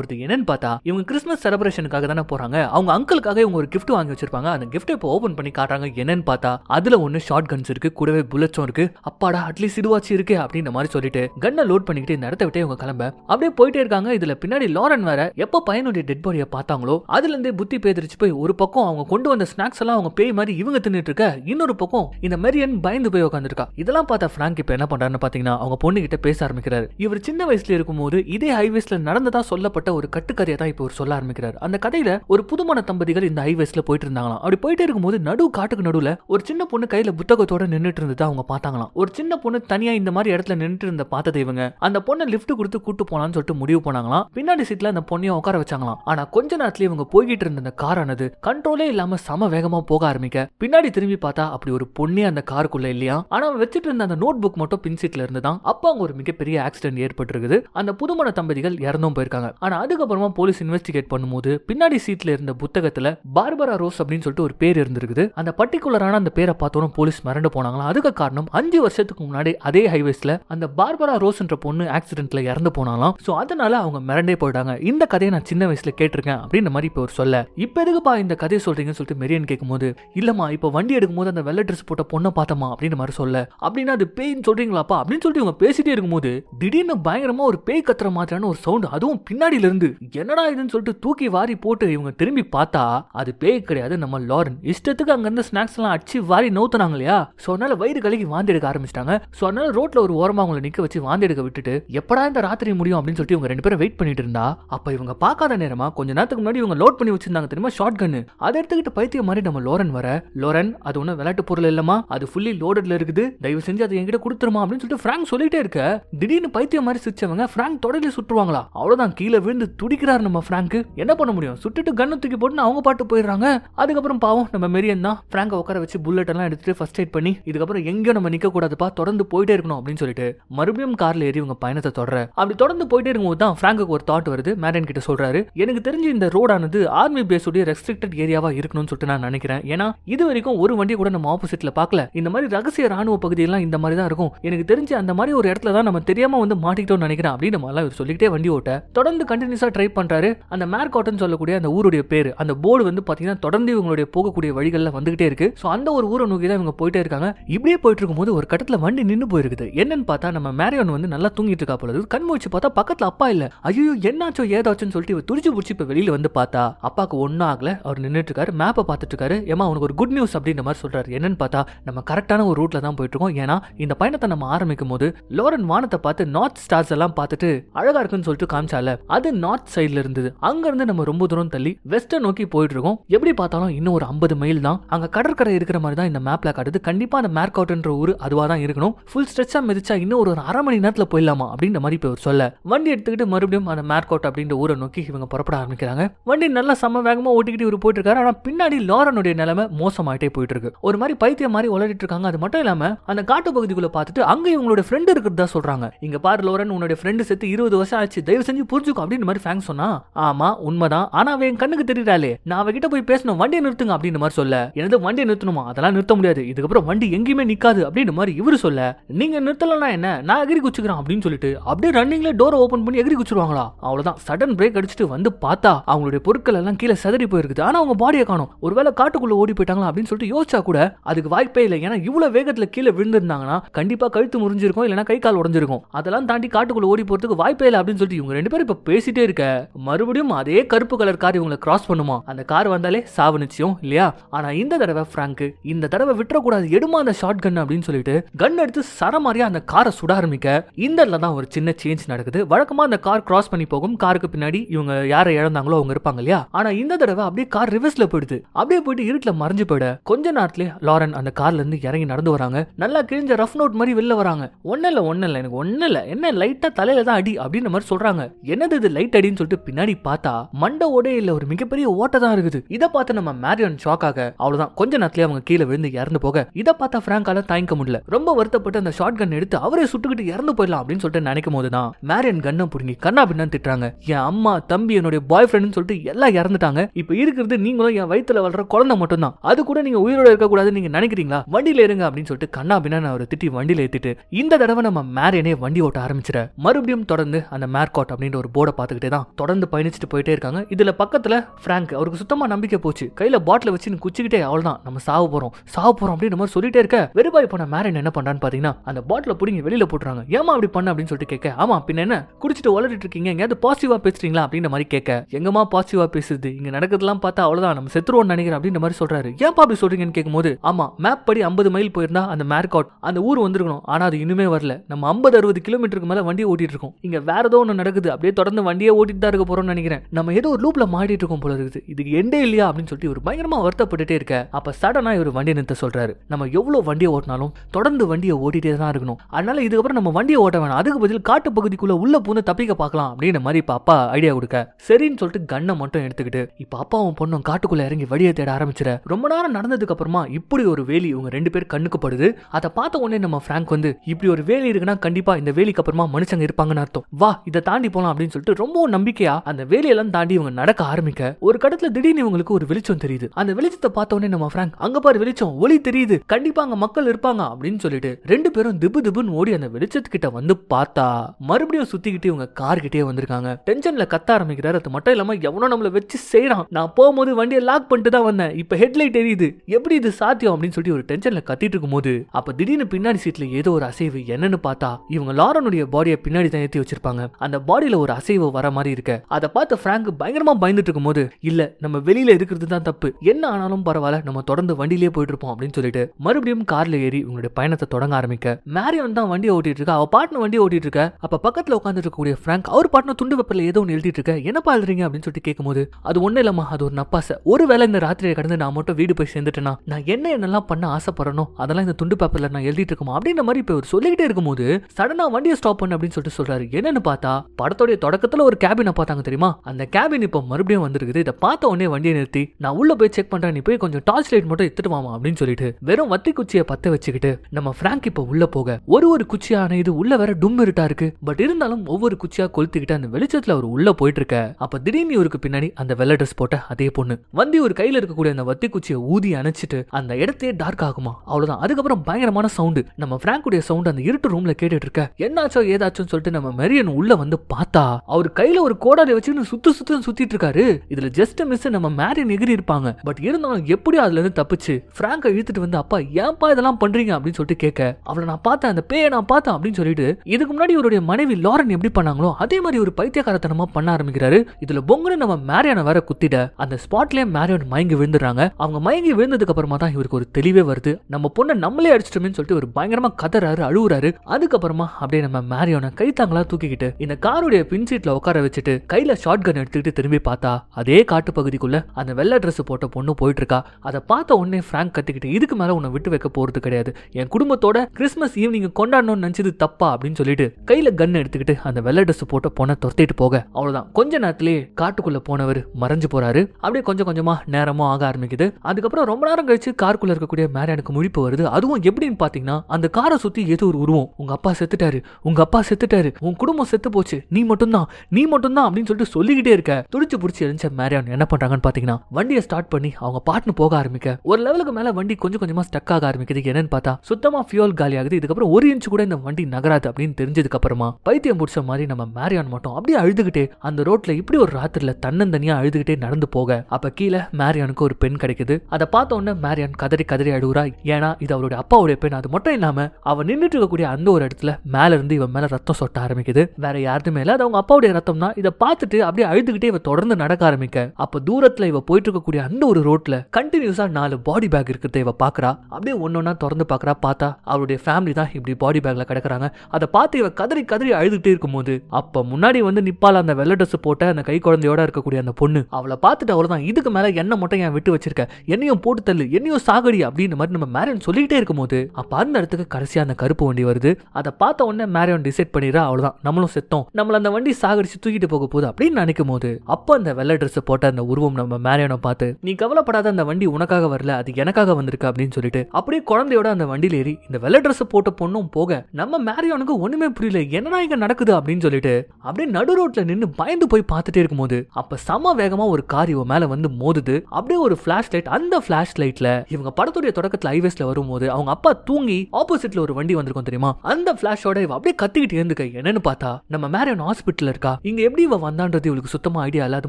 வருது. என்னன்னு பார்த்தா இவங்க கிறிஸ்மஸ் செலிப்ரேஷனுக்காக தானே போறாங்க. அவங்க அங்கிளுக்காக இவங்க ஒரு கிஃப்ட் வாங்கி வச்சிருப்பாங்க. அந்த கிஃப்ட் இப்போ ஓபன் பண்ணி காட்டுறாங்க. என்னன்னு பார்த்தா அதுல ஒன்னு ஷார்ட் கன்ஸ் இருக்கு கூடவே புல்லட்ஸும் இருக்கு. அப்பாடா அட்லீஸ்ட் இதுவாச்சு இருக்கு அப்படின்ற மாதிரி சொல்லிட்டு கன்னை லோட் பண்ணிக்கிட்டு இந்த இடத்த விட்டு இவங்க கிளம்ப. அப்படியே போயிட்டே இருக்காங்க. இதுல பின்னாடி லாரன் வேற எப்போ பையனுடைய டெட் பாடியை பார்த்தாங்களோ அதுல இருந்து புத்தி பேதரிச்சு. போய் ஒரு பக்கம் அவங்க கொண்டு வந்த ஸ்நாக்ஸ் எல்லாம் அவங்க பேய் மாதிரி இவங்க தின்னுட்டு இருக்க இன்னொரு பக்கம் இந்த மெரியன் பயந்து போய் உட்காந்துருக்கா இதெல்லாம் பார்த்தா பிராங்க் இப்ப என்ன பண்றாருன்னு பாத்தீங்கன்னா அவங்க பொண்ணு கிட்ட பேச ஆரம்பிக்கிறாரு. இவர் சின்ன வயசுல இருக்கும்போது இதே ஹைவேஸ்ல நடந்ததா சொல்லப்பட்ட ஒரு கட்டுக்கதையை தான் இப்போ ஒரு சொல்ல ஆரம்பிக்கிறார். அந்த கதையில ஒரு புதுமண தம்பதிகள் இந்த ஹைவேஸ்ல போயிட்டு இருந்தாங்களாம். அப்படி போயிட்டே இருக்கும்போது நடு காட்டுக்கு நடுவுல ஒரு சின்ன பொண்ணு கையில புத்தகத்தோட நின்னுட்டு இருந்ததை அவங்க பார்த்தாங்களாம். ஒரு சின்ன பொண்ணு தனியா இந்த மாதிரி இடத்துல நின்னுட்டு இருந்த பார்த்தது இவங்க அந்த பொண்ணை லிஃப்ட் கொடுத்து கூட்டு போலாம்னு சொல்லிட்டு முடிவு போனாங்களாம் பின்னாடி சீட்ல அந்த பொண்ணையும் உட்கார வச்சாங்களாம். ஆனா கொஞ்ச நேரத்துல இவங்க போய்கிட்டு இருந்த அந்த காரானது கண்ட்ரோலே இல்லாம சம வேகமா போக ஆரம்பிக்க. பின்னாடி திரும்பி பார்த்தா அப்படி ஒரு பொண்ணே அந்த காருக்குள்ள இல்லையா? ஆனா அவன் வச்சுட்டு இருந்த அந்த நோட் புக் மட்டும் பின் சீட்ல இருந்து தான் அப்ப அங்க ஒரு மிகப்பெரிய ஆக்சிடென்ட் ஏற்பட்டிருக்குது. அந்த புதுமண தம்பதிகள் இறந்தும் போயிருக்காங்க. ஆனா அதுக்கப்புறமா போலீஸ் இன்வெஸ்டிகேட் பண்ணும்போது பின்னாடி சீட்ல இருந்த புத்தகத்துல பார்பரா ரோஸ் அப்படின்னு சொல்லிட்டு ஒரு பேர் இருந்திருக்குது. அந்த பர்டிகுலரான அந்த பேரை பார்த்தோம் போலீஸ் மிரண்டு போனாங்களா அதுக்கு காரணம் அஞ்சு வருஷத்துக்கு முன்னாடி அதே ஹைவேஸ்ல அந்த பார்பரா ரோஸ்ன்ற பொண்ணு ஆக்சிடென்ட்ல இறந்து போனாலாம் சோ அதனால அவங்க மிரண்டே போயிட்டாங்க. இந்த கதையை நான் சின்ன வயசுல கேட்டிருக்கேன் அப்படின்ற மாதிரி இப்போ ஒரு சொல்ல. இப்ப எதுக்குப்பா இந்த கதையை சொல்றீங்கன்னு சொல்லிட்டு மெரியன் கேட்கும்போது இல்லம்மா இப்போ வண்டி எடுக்கும்போது அந்த வெள்ளை ட்ரெஸ் போட்ட பொண்ணை பார்த்தமா அப்படின்ற மாதிரி சொல்ல. அப்படின்னா அது பேய்ன்னு சொல்றீங்களாப்பா? அப்படின்னு சொல்லிட்டு இவங்க பேசிட்டே இருக்கும்போது திடீர்னு பயங்கரமா ஒரு பேய் கத்துற மாதிரியான ஒரு சவுண்ட் அதுவும் பின்னாடியில இருந்து என்னடா இதுன்னு சொல்லிட்டு தூக்கி வாரி போட்டு இவங்க திரும்பி பார்த்தா அது பேய் கிடையாது நம்ம லாரன். இஷ்டத்துக்கு அங்க இருந்த ஸ்நாக்ஸ் எல்லாம் அடிச்சு வாரி நோத்துனாங்க இல்லையா? சோ அதனால வயிறு கலக்கி வாந்தி எடுக்க ஆரம்பிச்சிட்டாங்க. சோ அதனால ரோட்ல ஒரு ஓரமா அவங்களை நிக்க வச்சு வாந்தி எடுக்க விட்டுட்டு எப்படா இந்த ராத்திரி முடியும்? அப்படின்னு சொல்லிட்டு இவங்க ரெண்டு பேரும் வெயிட் பண்ணிட்டு இருந்தா அப்ப இவங்க பார்க்காத நேரமா கொஞ்ச நேரத்துக்கு முன்னாடி இவங்க லோட் பண்ணி வச்சிருந்தாங்க தெரியுமா? ஷார்ட் கன்னு அதை எடுத்துக்கிட்டு பைத்தியம் மாதிரி நம்ம லோரன் வர லோரன் அது ஒன்றும் விளையாட்டு பொருள் இல்லமா அது ஃபுல்லி லோடட்ல இருக்குது. தயவு செஞ்சு அதை என்கிட்ட கொடுத்துருமா? அப்படின்னு சொல்லிட்டு ஃப்ராங்க் சொல்லிட்டே இருக்க. திடீர்னு பைத்தியம் மாதிரி சிரிச்சவங்க ஃப்ராங்க் தொடர்ந்து சுட்டுருவாங்களா அவ்வளவுதான் கீழே விழுந்து துடிக்கிறார் நம்ம ஃப்ராங்க் என்ன பண்ண முடியும்? சுட்டுட்டு கண்ணு தூக்கி போட்டு அவங்க பாட்டு போயிடுறாங்க. அதுக்கப்புறம் பாவம் நம்ம மெரியன் தான் ஃப்ராங்கை உட்கார வச்சு புல்லட் எல்லாம் எடுத்துட்டு ஃபர்ஸ்ட் எய்ட் பண்ணி இதுக்கப்புறம் எங்கேயும் நம்ம நிக்க கூடாதுப்பா தொடர்ந்து போயிட்டே இருக்கணும் அப்படின்னு சொல்லிட்டு மறுபடியும் கார்ல ஏறி இவங்க பயணத்தை தொடர. அப்படி தொடர்ந்து போயிட்டே இருக்கும்போது தான் ஃப்ராங்குக்கு ஒரு தாட் வருது. மேரன் கிட்ட சொல்றாரு எனக்கு தெரிஞ்சு இந்த ரோடானது ஆர்மி பேஸுடைய ரெஸ்ட்ரிக்டட் ஏரியாவா இருக்கணும்னு சொல்லிட்டு நான் நினைக்கிறேன். ஏன்னா இது வரைக்கும் ஒரு வண்டியை கூட நம்ம ஆப்போசிட்ல பார்க்கல. இந்த மாதிரி ரகசிய ராணுவ பகுதியெல்லாம் இந்த மாதிரி தான் இருக்கும். எனக்கு தெரிஞ்சு அந்த மாதிரி ஒரு இடத்துல தான் நம்ம தெரியாம வந்து மாட்டிக்கிட்டோம் நினைக்கிறேன் அப்படின்னு மாதிரிலாம் இவர் சொல்லிக்கிட்டே வண்டி ஓட்ட தொடர்ந்து கண்டினியூஸா ட்ரை பண்றாரு. அந்த மேர்காட்டன் சொல்லக்கூடிய அந்த ஊருடைய பேர். அந்த போர்டு வந்து பாத்தீங்கன்னா தொடர்ந்து இவங்களுடைய போகக்கூடிய வழிகள்ல வந்துகிட்டே இருக்கு. ஸோ அந்த ஒரு ஊரை நோக்கி தான் இவங்க போயிட்டே இருக்காங்க. இப்படியே போயிட்டு இருக்கும்போது ஒரு கட்டத்துல வண்டி நின்னு போயிருக்குது. என்னன்னு பார்த்தா நம்ம மேரியோன் வந்து நல்லா தூங்கிட்டு இருக்கா போல கண் முழிச்சு பார்த்தா பக்கத்துல அப்பா இல்ல. ஐயோ என்னாச்சோ ஏதாச்சுன்னு சொல்லிட்டு இவ துடிச்சு புடிச்சு இப்ப வெளியில வந்து பார்த்தா அப்பாக்கு ஒன்னும் ஆகல. அவர் நின்னுட்டு இருக்காரு. மேப்பை பார்த்துட்டு இருக்காரு. ஏமா அவனுக்கு ஒரு குட் நியூஸ் அப்படின்ற மாதிரி சொல்றாரு. என்னன்னு பார்த்தா நம்ம கரெக்டான ஒரு ரூட்ல தான் போயிட்டு இருக்கோம் ஏன்னா இந்த பயணத்தை நம்ம ஆரம்பிக்கும் போது லோரன் வானத்தை பார்த்து நார்த் ஸ்டார்ஸ் எல்லாம் பார்த்துட்டு அழகா இருக்குன்னு சொல்லிட்டு காமிச்சால அது நார்த் சைடில் இருந்தது. அங்க இருந்து நம்ம ரொம்ப தூரம் தள்ளி வெஸ்டர்ன் நோக்கி போயிட்டு இருக்கோம் எப்படி பார்த்தாலும் இன்னும் ஒரு ஐம்பது மைல் தான். அங்க கடற்கரை இருக்கிற மாதிரி தான் இந்த மேப்ல காட்டுது. கண்டிப்பா அந்த மேர்கவுட்ன்ற ஊர் அதுவா தான் இருக்கணும். ஃபுல் ஸ்ட்ரெச்சா மிதிச்சா இன்னும் ஒரு அரை மணி நேரத்துல போயிடலாமா அப்படின்ற மாதிரி இப்போ சொல்ல. வண்டி எடுத்துக்கிட்டு மறுபடியும் அந்த மேர்கவுட் அப்படின்ற ஊரை நோக்கி இவங்க புறப்பட ஆரம்பிக்கிறாங்க. வண்டி நல்லா செம்ம வேகமா ஓட்டிக்கிட்டு இவர் போயிட்டு இருக்காரு ஆனா பின்னாடி லாரனுடைய நிலைமை மோசமாயிட்டே போயிட்டு இருக்கு ஒரு மாதிரி பைத்தியம் மாதிரி உளறிட்டு இருக்காங்க. அது மட்டும் இல்லாம அந்த காட்டு பகுதிக்குள்ள பார்த்துட்டு அங்க இவங்களோட ஃப்ரெண்டு இருக்கிறதா சொல்றாங்க. இங்க பாரு லோரன் உன்னோட ஃப்ரெண்டு செத்து இருபது வருஷம் ஆச்சு. தயவு செஞ்சு புரிஞ்சுக்கும் அப்படின்னு மாதிரி ஃபேங்க் சொன்னா ஆமா உண்மைதான். ஆனா அவன் என் கண்ணுக்கு தெரியறாளே. நான் அவகிட்ட போய் பேசணும். வண்டியை நிறுத்துங்க அப்படின்னு மாதிரி சொல்ல. எனது வண்டியை நிறுத்தணுமா? அதெல்லாம் நிறுத்த முடியாது. இதுக்கப்புறம் வண்டி எங்கேயுமே நிக்காது அப்படின்னு மாதிரி இவரு சொல்ல. நீங்க நிறுத்தலன்னா என்ன? நான் எகிரி குச்சிக்கிறேன் அப்படின்னு சொல்லிட்டு அப்படியே ரன்னிங்ல டோரை ஓபன் பண்ணி எகிரி குச்சிருவாங்களா? அவ்வளவுதான். சடன் பிரேக் அடிச்சுட்டு வந்து பார்த்தா அவங்களுடைய பொருட்கள் எல்லாம் கீழே சதறி போயிருக்குது. ஆனா அவங்க பாடியை காணும். ஒருவேளை காட்டுக்குள்ள ஓடி போயிட்டாங்களா அப்படின்னு சொல்லிட்டு யோசிச்சா கூட அதுக்கு வாய்ப்பே இல்லை. ஏன்னா இவ்வளவு வேகத்துல கீழே விழுந்திருந்தாங்கன்னா கண்டிப்பா கழுத்து முறிஞ்சிருக்கும் இல்லைன்னா கை கால் உடஞ்சிருக்கும். அதெல்லாம் தாண்டி காட்டுக்குள்ள ஓடி போறதுக்கு வாய்ப்பே இல்லை அப்படின்னு சொல்லிட்டு இவங்க ரெண்டு பேரும் இப்ப பேசிட்டே இருக்க. மறுபடியும் அதே கருப்பு கலர் கார் இவங்களை கிராஸ் பண்ணுமா? அந்த கார் வந்தாலே சாவு நிச்சயம் இல்லையா? ஆனா இந்த தடவை பிராங்க் இந்த தடவை விட்டுறக்கூடாது. எடுமா அந்த ஷார்ட் கன் அப்படின்னு சொல்லிட்டு கன் எடுத்து சரமாரியா அந்த காரை சுட ஆரம்பிக்க. இந்த இடத்துல தான் ஒரு சின்ன சேஞ்ச் நடக்குது. வழக்கமா அந்த கார் கிராஸ் பண்ணி போகும். காருக்கு பின்னாடி இவங்க யாரை இழந்தாங்களோ அவங்க இருப்பாங்க இல்லையா? ஆனா இந்த தடவை அப்படியே கார் ரிவர்ஸ்ல போயிடுது. அப்படியே போயிட்டு இருட்டுல மறைஞ்சு போயிட கொஞ்ச நேரத்திலே லாரன் அந்த கார்ல இருந்து இறங்கி நடந்து வராங்க. நல்லா கிழிஞ்ச ரஃப் நோட் மாதிரி வெளில வராங்க. ஒன்னும் இல்ல ஒன்னும் இல்ல எனக்கு ஒன்னும் இல்ல. என்ன லைட்டா தலையில தான் அடி அப்படின்ற மாதிரி சொல்றாங்க. என்னது இது லைட் அடின்னு சொல்லிட்டு பின்னாடி பார்த்தா மண்டை ஓடே இல்ல ஒரு மிகப்பெரிய ஓட்டை தான் இருக்குது. இதை பார்த்து நம்ம மேரியன் ஷாக் ஆக அவ்வளவுதான். கொஞ்ச நேரத்திலே அவங்க கீழே விழுந்து இறந்து போக இதை பார்த்தா பிராங்கால தாங்கிக்க முடியல. ரொம்ப வருத்தப்பட்டு அந்த ஷார்ட் கன் எடுத்து அவரே சுட்டுக்கிட்டு இறந்து போயிடலாம் அப்படின்னு சொல்லிட்டு நினைக்கும் போது தான் மேரியன் கண்ணை பிடுங்கி கண்ணா பின்னான்னு திட்டுறாங்க. என் அம்மா தம்பி என்னுடைய பாய் ஃப்ரெண்ட்னு சொல்லிட்டு எல்லாம் இறந்துட்டாங்க. இப்போ இருக்கிறது நீங்களும் என் வயித்துல வளர்ற குழந்தை மட்டும் மட்டும்தான் அது கூட நீங்க உயிரோட இருக்க கூடாது நீங்க நினைக்கிறீங்களா? வண்டியில இருங்க அப்படின்னு சொல்லிட்டு கண்ணா பின்னா அவரை திட்டி வண்டியில ஏத்திட்டு இந்த தடவை நம்ம மேரியனே வண்டி ஓட்ட ஆரம்பிச்சிட. மறுபடியும் தொடர்ந்து அந்த மேர்காட் அப்படின்ற ஒரு போர்டை பார்த்துக்கிட்டே தான் தொடர்ந்து பயணிச்சுட்டு போயிட்டே இருக்காங்க. இதுல பக்கத்துல பிராங்க் அவருக்கு சுத்தமா நம்பிக்கை போச்சு. கையில பாட்டில வச்சு குச்சிக்கிட்டே அவ்வளவுதான் நம்ம சாவு போறோம். சாவு போறோம் அப்படின்னு மாதிரி சொல்லிட்டே இருக்க. வெறுபாய் போன மேரன் என்ன பண்றான்னு பாத்தீங்கன்னா அந்த பாட்டில புடிங்க வெளியில போட்டுறாங்க. ஏமா அப்படி பண்ண அப்படின்னு சொல்லிட்டு கேட்க ஆமா பின்ன என்ன? குடிச்சிட்டு வளர்ட்டு இருக்கீங்க. எங்கேயாவது பாசிட்டிவா பேசுறீங்களா? அப்படின்ற மாதிரி கேட்க எங்கம்மா பாசிட்டிவா பேசுது? இங்க நடக்கிறதுலாம் பார்த்தா அவ்வளவுதான். நம்ம செத்துருவோம் நினைக்கிறேன். அப்படின்ற மாதிரி சொல்றாரு. ஏன்பா அப்படி சொல்றீங்கன்னு கேட்கும்போது ஆமா மேப் படி ஐம்பது மைல் போயிருந்தா அந்த மேர்காட் அந்த ஊர் வந்திருக்கணும். ஆனா அது இன்னுமே வரல. நம்ம ஐம்பது அறுபது கிலோமீட்டருக்கு மேல வண்டியை ஓட்டிட்டு இருக்கோம் இங்க வேற ஏதோ ஒன்று நடக்குது. அப்படியே தொடர்ந்து வண்டியே ஓட்டிட்டு தான் இருக்க போறோம்னு நினைக்கிறேன். நம்ம ஏதோ ஒரு லூப்ல மாட்டிட்டு இருக்கோம் போல இருக்குது. இதுக்கு எண்டே இல்லையா? அப்படின்னு சொல்லிட்டு இவர் பயங்கரமா வருத்தப்பட்டுட்டே இருக்க அப்ப சடனா இவர் வண்டியை நிறுத்த சொல்றாரு. நம்ம எவ்வளவு வண்டியை ஓட்டினாலும் தொடர்ந்து வண்டியை ஓட்டிட்டே தான் இருக்கணும். அதனால இதுக்கப்புறம் நம்ம வண்டியை ஓட்ட வேணாம். அதுக்கு பதில் காட்டு பகுதிக்குள்ள உள்ள பூந்து தப்பிக்க பார்க்கலாம் அப்படின்ற மாதிரி இப்ப அப்பா ஐடியா கொடுக்க. சரின்னு சொல்லிட்டு கண்ணை மட்டும் எடுத்துக்கிட்டு இப்ப அப்பாவும் பொண்ணும் காட்டுக்குள்ள இறங்கி வழியை தேட ஆரம்பிச்சிட. ரொம்ப நேரம் நடந்ததுக்கு அப்புறமா இப்படி ஒரு வேலி இவங்க ரெண்டு பேர் கண்ணுக்கு படுது. அதை பார்த்த உடனே நம்ம பிராங்க் வந்து இப்படி ஒரு வேலி இருக்குன்னா கண்டிப்பா இந்த வேலிக்கு அப்புறமா மனுஷங்க இருப்பாங்கன்னு அர்த்தம். வா இதை தாண்டி போலாம் அப்படின்னு சொல்லிட்டு ரொம்ப நம்பிக்கையா அந்த வேலையெல்லாம் தாண்டி இவங்க நடக்க ஆரம்பிக்க ஒரு கடத்துல திடீர்னு இவங்களுக்கு ஒரு வெளிச்சம் தெரியுது. அந்த வெளிச்சத்தை பார்த்த உடனே நம்ம பிராங்க் அங்க பாரு வெளிச்சம் ஒளி தெரியுது. கண்டிப்பா அங்க மக்கள் இருப்பாங்க அப்படின்னு சொல்லிட்டு ரெண்டு பேரும் திபு திபுன்னு ஓடி அந்த வெளிச்சத்துக்கிட்ட வந்து பார்த்தா மறுபடியும் சுத்திக்கிட்டு இவங்க கார் கிட்டே வந்திருக்காங்க. டென்ஷன்ல கத்த ஆரம்பிக்கிறாரு. அது மட்டும் இல்லாம எவனோ நம்மள வச்சு செய்யறான் நான் போகும்போது வண்டியை லாக் பண்ணிட்டு தான் வந்தேன். இப்ப ஹெட்லைட் எரியுது. எப்படி இது சாத்தியம் அப்படின்னு சொல்லிட்டு ஒரு டென்ஷன்ல கத்திட்டு இருக்கும்போது அப்ப திடீர்னு பின்னாடி சீட்ல ஏதோ ஒரு அசைவு என்னன்னு பார்த்தா இவங்க லாரனுடைய பாடியை பின்னாடி தான் ஏத்தி வச்சிருப்பாங்க. அந்த பாடியில ஒரு அசைவு வர மாதிரி இருக்க. அதை பார்த்து பிராங்க் பயங்கரமா பயந்துட்டு இருக்கும்போது இல்ல நம்ம வெளியில இருக்கிறது தான் தப்பு. என்ன ஆனாலும் பரவாயில்ல நம்ம தொடர்ந்து வண்டியிலே போயிட்டு இருப்போம் அப்படின்னு சொல்லிட்டு மறுபடியும் கார்ல ஏறி இவங்களுடைய பயணத்தை தொடங்க ஆரம்பிக்க. மேரியான் தான் வண்டி ஓட்டிட்டு இருக்கா? அவ பாட்டுன வண்டியை ஓட்டிட்டு இருக்க? அப்ப பக்கத்துல உட்காந்து இருக்கக்கூடிய பிராங்க் அவர் பாட்டின துண்டு வெப்பல ஏதோ ஒன்று எழுதிட்டு இருக்க. என்னப்பா எழுதுறீங்க அப்படின்னு சொல்லிட்டு கேட்கும்போது அது ஒண்ணு இல்லம்மா அது ஒரு நப்பாசை. ஒருவேளை இந்த ராத்திரியை கடந்து நான் மட்டும் மட்டும் வீடு போய் சேர்ந்துட்டேனா? நான் என்ன என்னெல்லாம் பண்ண ஆசைப்படணும் அதெல்லாம் இந்த துண்டு பேப்பர்ல நான் எழுதிட்டு இருக்கோம்? அப்படின்ற மாதிரி இப்போ இவர் சொல்லிக்கிட்டே இருக்கும்போது சடனா வண்டியை ஸ்டாப் பண்ணு அப்படின்னு சொல்லிட்டு சொல்றாரு. என்னன்னு பார்த்தா படத்தோடைய தொடக்கத்துல ஒரு கேபினை பார்த்தாங்க தெரியுமா? அந்த கேபின் இப்போ மறுபடியும் வந்திருக்குது. இதை பார்த்த உடனே வண்டியை நிறுத்தி நான் உள்ள போய் செக் பண்றேன். நீ போய் கொஞ்சம் டார்ச் லைட் மட்டும் எடுத்துட்டு வாமா அப்படின்னு சொல்லிட்டு வெறும் வத்தி குச்சியை பத்த வச்சுக்கிட்டு நம்ம பிராங்க் இப்போ உள்ள போக ஒரு ஒரு குச்சியான இது உள்ள வேற டும் இருட்டா இருக்கு. பட் இருந்தாலும் ஒவ்வொரு குச்சியா கொளுத்துக்கிட்டு அந்த வெளிச்சத்துல அவர் உள்ள போயிட்டு இருக்க. அப்ப திடீர்னு இவருக்கு பின்னாடி அந்த வெள்ளை ட்ரெஸ் போட்ட அதே பொண்ணு. வண்டி ஒரு கையில இருக்கக்கூடிய அந்த வத்தி குச்சியை ஊதி அணைச்சிட்டு அந்த இடத்தையே டார்க் ஆகுமா? அவ்வளவுதான். அதுக்கப்புறம் பயங்கரமான சவுண்டு நம்ம பிராங்குடைய சவுண்ட் அந்த இருட்டு ரூம்ல கேட்டுட்டு இருக்க என்னாச்சோ ஏதாச்சும் சொல்லிட்டு நம்ம மெரியன் உள்ள வந்து பார்த்தா அவர் கையில ஒரு கோடாரி வச்சுன்னு சுத்து சுத்து சுத்திட்டு இருக்காரு இதுல ஜஸ்ட் மிஸ் நம்ம மேரியன் எகிரி இருப்பாங்க. பட் இருந்தாலும் எப்படியோ அதுல இருந்து தப்பிச்சு பிராங்க இழுத்துட்டு வந்து அப்பா ஏன்பா இதெல்லாம் பண்றீங்க? அப்படின்னு சொல்லிட்டு கேட்க அவளை நான் பார்த்தேன் அந்த பேயை நான் பார்த்தேன் அப்படின்னு சொல்லிட்டு இதுக்கு முன்னாடி இவருடைய மனைவி லாரன் எப்படி பண்ணாங்களோ அதே மாதிரி ஒரு பைத்தியக்காரத்தனமா பண்ண ஆரம்பிக்கிறாரு. இதுல பொங்குன்னு நம்ம மேரியான வேற குத்திட அந்த ஸ்பாட்லயே மேரியன் மயங்கி விழுந்துடுறாங்க. அவங்க மயங்கி விழுந்ததுக்கு அப்புறமா தான் இவருக்கு ஒரு தெளிவே வருது. நம்ம பொண்ணை நம்மளே அடிச்சிட்டோம்னு சொல்லிட்டு ஒரு பயங்கரமா கதறாரு அழுவுறாரு. அதுக்கப்புறமா அப்படியே நம்ம மேரியோனை கைத்தாங்களா தூக்கிக்கிட்டு இந்த காருடைய பின் சீட்ல உட்கார வச்சுட்டு கையில ஷார்ட் கன் எடுத்துக்கிட்டு திரும்பி பார்த்தா அதே காட்டு பகுதிக்குள்ள அந்த வெள்ளை ட்ரெஸ் போட்ட பொண்ணு போயிட்டு இருக்கா அதை பார்த்த உடனே ஃப்ராங்க் கத்துக்கிட்டு இதுக்கு மேல உன்னை விட்டு வைக்க போறது கிடையாது. என் குடும்பத்தோட கிறிஸ்மஸ் ஈவினிங் கொண்டாடணும்னு நினைச்சது தப்பா? அப்படின்னு சொல்லிட்டு கையில கன் எடுத்துக்கிட்டு அந்த வெள்ளை ட்ரெஸ் போட்ட பொண்ணை துரத்திட்டு போக. அவ்வளவுதான். கொஞ்ச நேரத்திலேயே காட்டுக்குள்ள போனவர் மறைஞ்சு போறாரு. அப்படியே கொஞ்சம் கொஞ்சமா நேரமும் ஆக ஆரம்பிக்குது. அதுக்கப்புறம் ரொம்ப நேரம் கழிச்சு காருக்குள்ள இருக்கக்கூடிய மேரியானுக்கு முழிப்பு வருது. அதுவும் எப்படின்னு பாத்தீங்கன்னா அந்த காரை சுத்தி ஏதோ ஒரு உருவம். உங்க அப்பா செத்துட்டாரு. உங்க அப்பா செத்துட்டாரு. உன் குடும்பம் செத்து போச்சு. நீ மட்டும்தான். நீ மட்டும்தான் அப்படின்னு சொல்லிட்டு சொல்லிக்கிட்டே இருக்க. துடிச்சு பிடிச்சி எழுந்த மேரியான் என்ன பண்றாங்கன்னு பாத்தீங்கன்னா வண்டியை ஸ்டார்ட் பண்ணி அவங்க பாட்டுன்னு போக ஆரம்பிக்க. ஒரு லெவலுக்கு மேல வண்டி கொஞ்சம் கொஞ்சமா ஸ்டக் ஆக ஆரம்பிக்குது. என்னன்னு பார்த்தா சுத்தமா ஃபியூல் காலி ஆகுது. இதுக்கப்புறம் ஒரு இன்ச்சு கூட இந்த வண்டி நகராது அப்படின்னு தெரிஞ்சதுக்கு அப்புறமா பைத்தியம் பிடிச்ச மாதிரி நம்ம மேரியான் மட்டும் அப்படியே அழுதுகிட்டே அந்த ரோட்ல இப்படி ஒரு ராத்திரில தன்னந்தனியா அழுதுகிட்டே நடந்து போக அப்ப கீழே மேரியானுக்கு ஒரு பெண் கிடைக்கும். கிடைக்குது. அதை பார்த்த உடனே மேரியான் கதறி கதறி அழுகுறா. ஏன்னா இது அவளுடைய அப்பாவுடைய பெண். அது மட்டும் இல்லாம அவ நின்றுட்டு இருக்கக்கூடிய அந்த ஒரு இடத்துல மேல இருந்து இவன் மேல ரத்தம் சொட்ட ஆரம்பிக்குது. வேற யாருமே இல்ல. அது அவங்க அப்பாவுடைய ரத்தம் தான். இதை பார்த்துட்டு அப்படியே அழுதுகிட்டே இவ தொடர்ந்து நடக்க ஆரம்பிக்க. அப்ப தூரத்துல இவ போயிட்டு இருக்கக்கூடிய அந்த ஒரு ரோட்ல கண்டினியூஸா நாலு பாடி பேக் இருக்கிறத இவ பாக்குறா அப்படியே ஒன்னொன்னா திறந்து பாக்குறா பார்த்தா அவருடைய ஃபேமிலி தான் இப்படி பாடி பேக்ல கிடக்குறாங்க. அதை பார்த்து இவ கதறி கதறி அழுதுகிட்டே இருக்கும்போது அப்ப முன்னாடி வந்து நிப்பால அந்த வெள்ளை ட்ரெஸ் போட்ட அந்த கை குழந்தையோட இருக்கக்கூடிய அந்த பொண்ணு அவளை பார்த்துட்டு அவ்வளவுதான் இதுக்கு மேல என்ன மட்டும் என் விட்டு வச்சிருக்க? என்னையும் போட்டு தள்ளு என்னையும் சாகடி அப்படின்ற மாதிரி நம்ம மேரியன் சொல்லிக்கிட்டே இருக்கும்போது அப்ப அந்த இடத்துக்கு கடைசியா அந்த கருப்பு வண்டி வருது. அதை பார்த்த உடனே மேரியன் டிசைட் பண்ணிடுறா அவ்வளவுதான். நம்மளும் செத்தோம். நம்மள அந்த வண்டி சாகடிச்சு தூக்கிட்டு போக போகுது அப்படின்னு நினைக்கும் போது அப்ப அந்த வெள்ளை ட்ரெஸ் போட்ட அந்த உருவம் நம்ம மேரியனை பார்த்து நீ கவலைப்படாத அந்த வண்டி உனக்காக வரல அது எனக்காக வந்திருக்கு அப்படின்னு சொல்லிட்டு அப்படியே குழந்தையோட அந்த வண்டியில் ஏறி இந்த வெள்ளை ட்ரெஸ் போட்ட பொண்ணும் போக நம்ம மேரியானுக்கு ஒண்ணுமே புரியல என்னடா இங்க நடக்குது அப்படின்னு சொல்லிட்டு அப்படியே நடு ரோட்ல நின்னு பயந்து போய் பார்த்துட்டே இருக்கும்போது அப்ப சம வேகமா ஒரு கார் இவன் மேல வந்து மோதுது. அப்படியே ஒரு ஃபிளாஷ் ஆப்போசிட் அந்த ஃபிளாஷ் லைட்ல இவங்க படத்துடைய தொடக்கத்துல ஹைவேஸ்ல வரும்போது அவங்க அப்பா தூங்கி ஆப்போசிட்ல ஒரு வண்டி வந்திருக்கும் தெரியுமா? அந்த ஃபிளாஷோட இவ அப்படியே கத்திக்கிட்டு இருந்துக்க. என்னன்னு பார்த்தா நம்ம மேரியன் ஹாஸ்பிட்டல் இருக்கா? இங்க எப்படி இவ வந்தான்றது இவளுக்கு சுத்தமா ஐடியா இல்ல. அது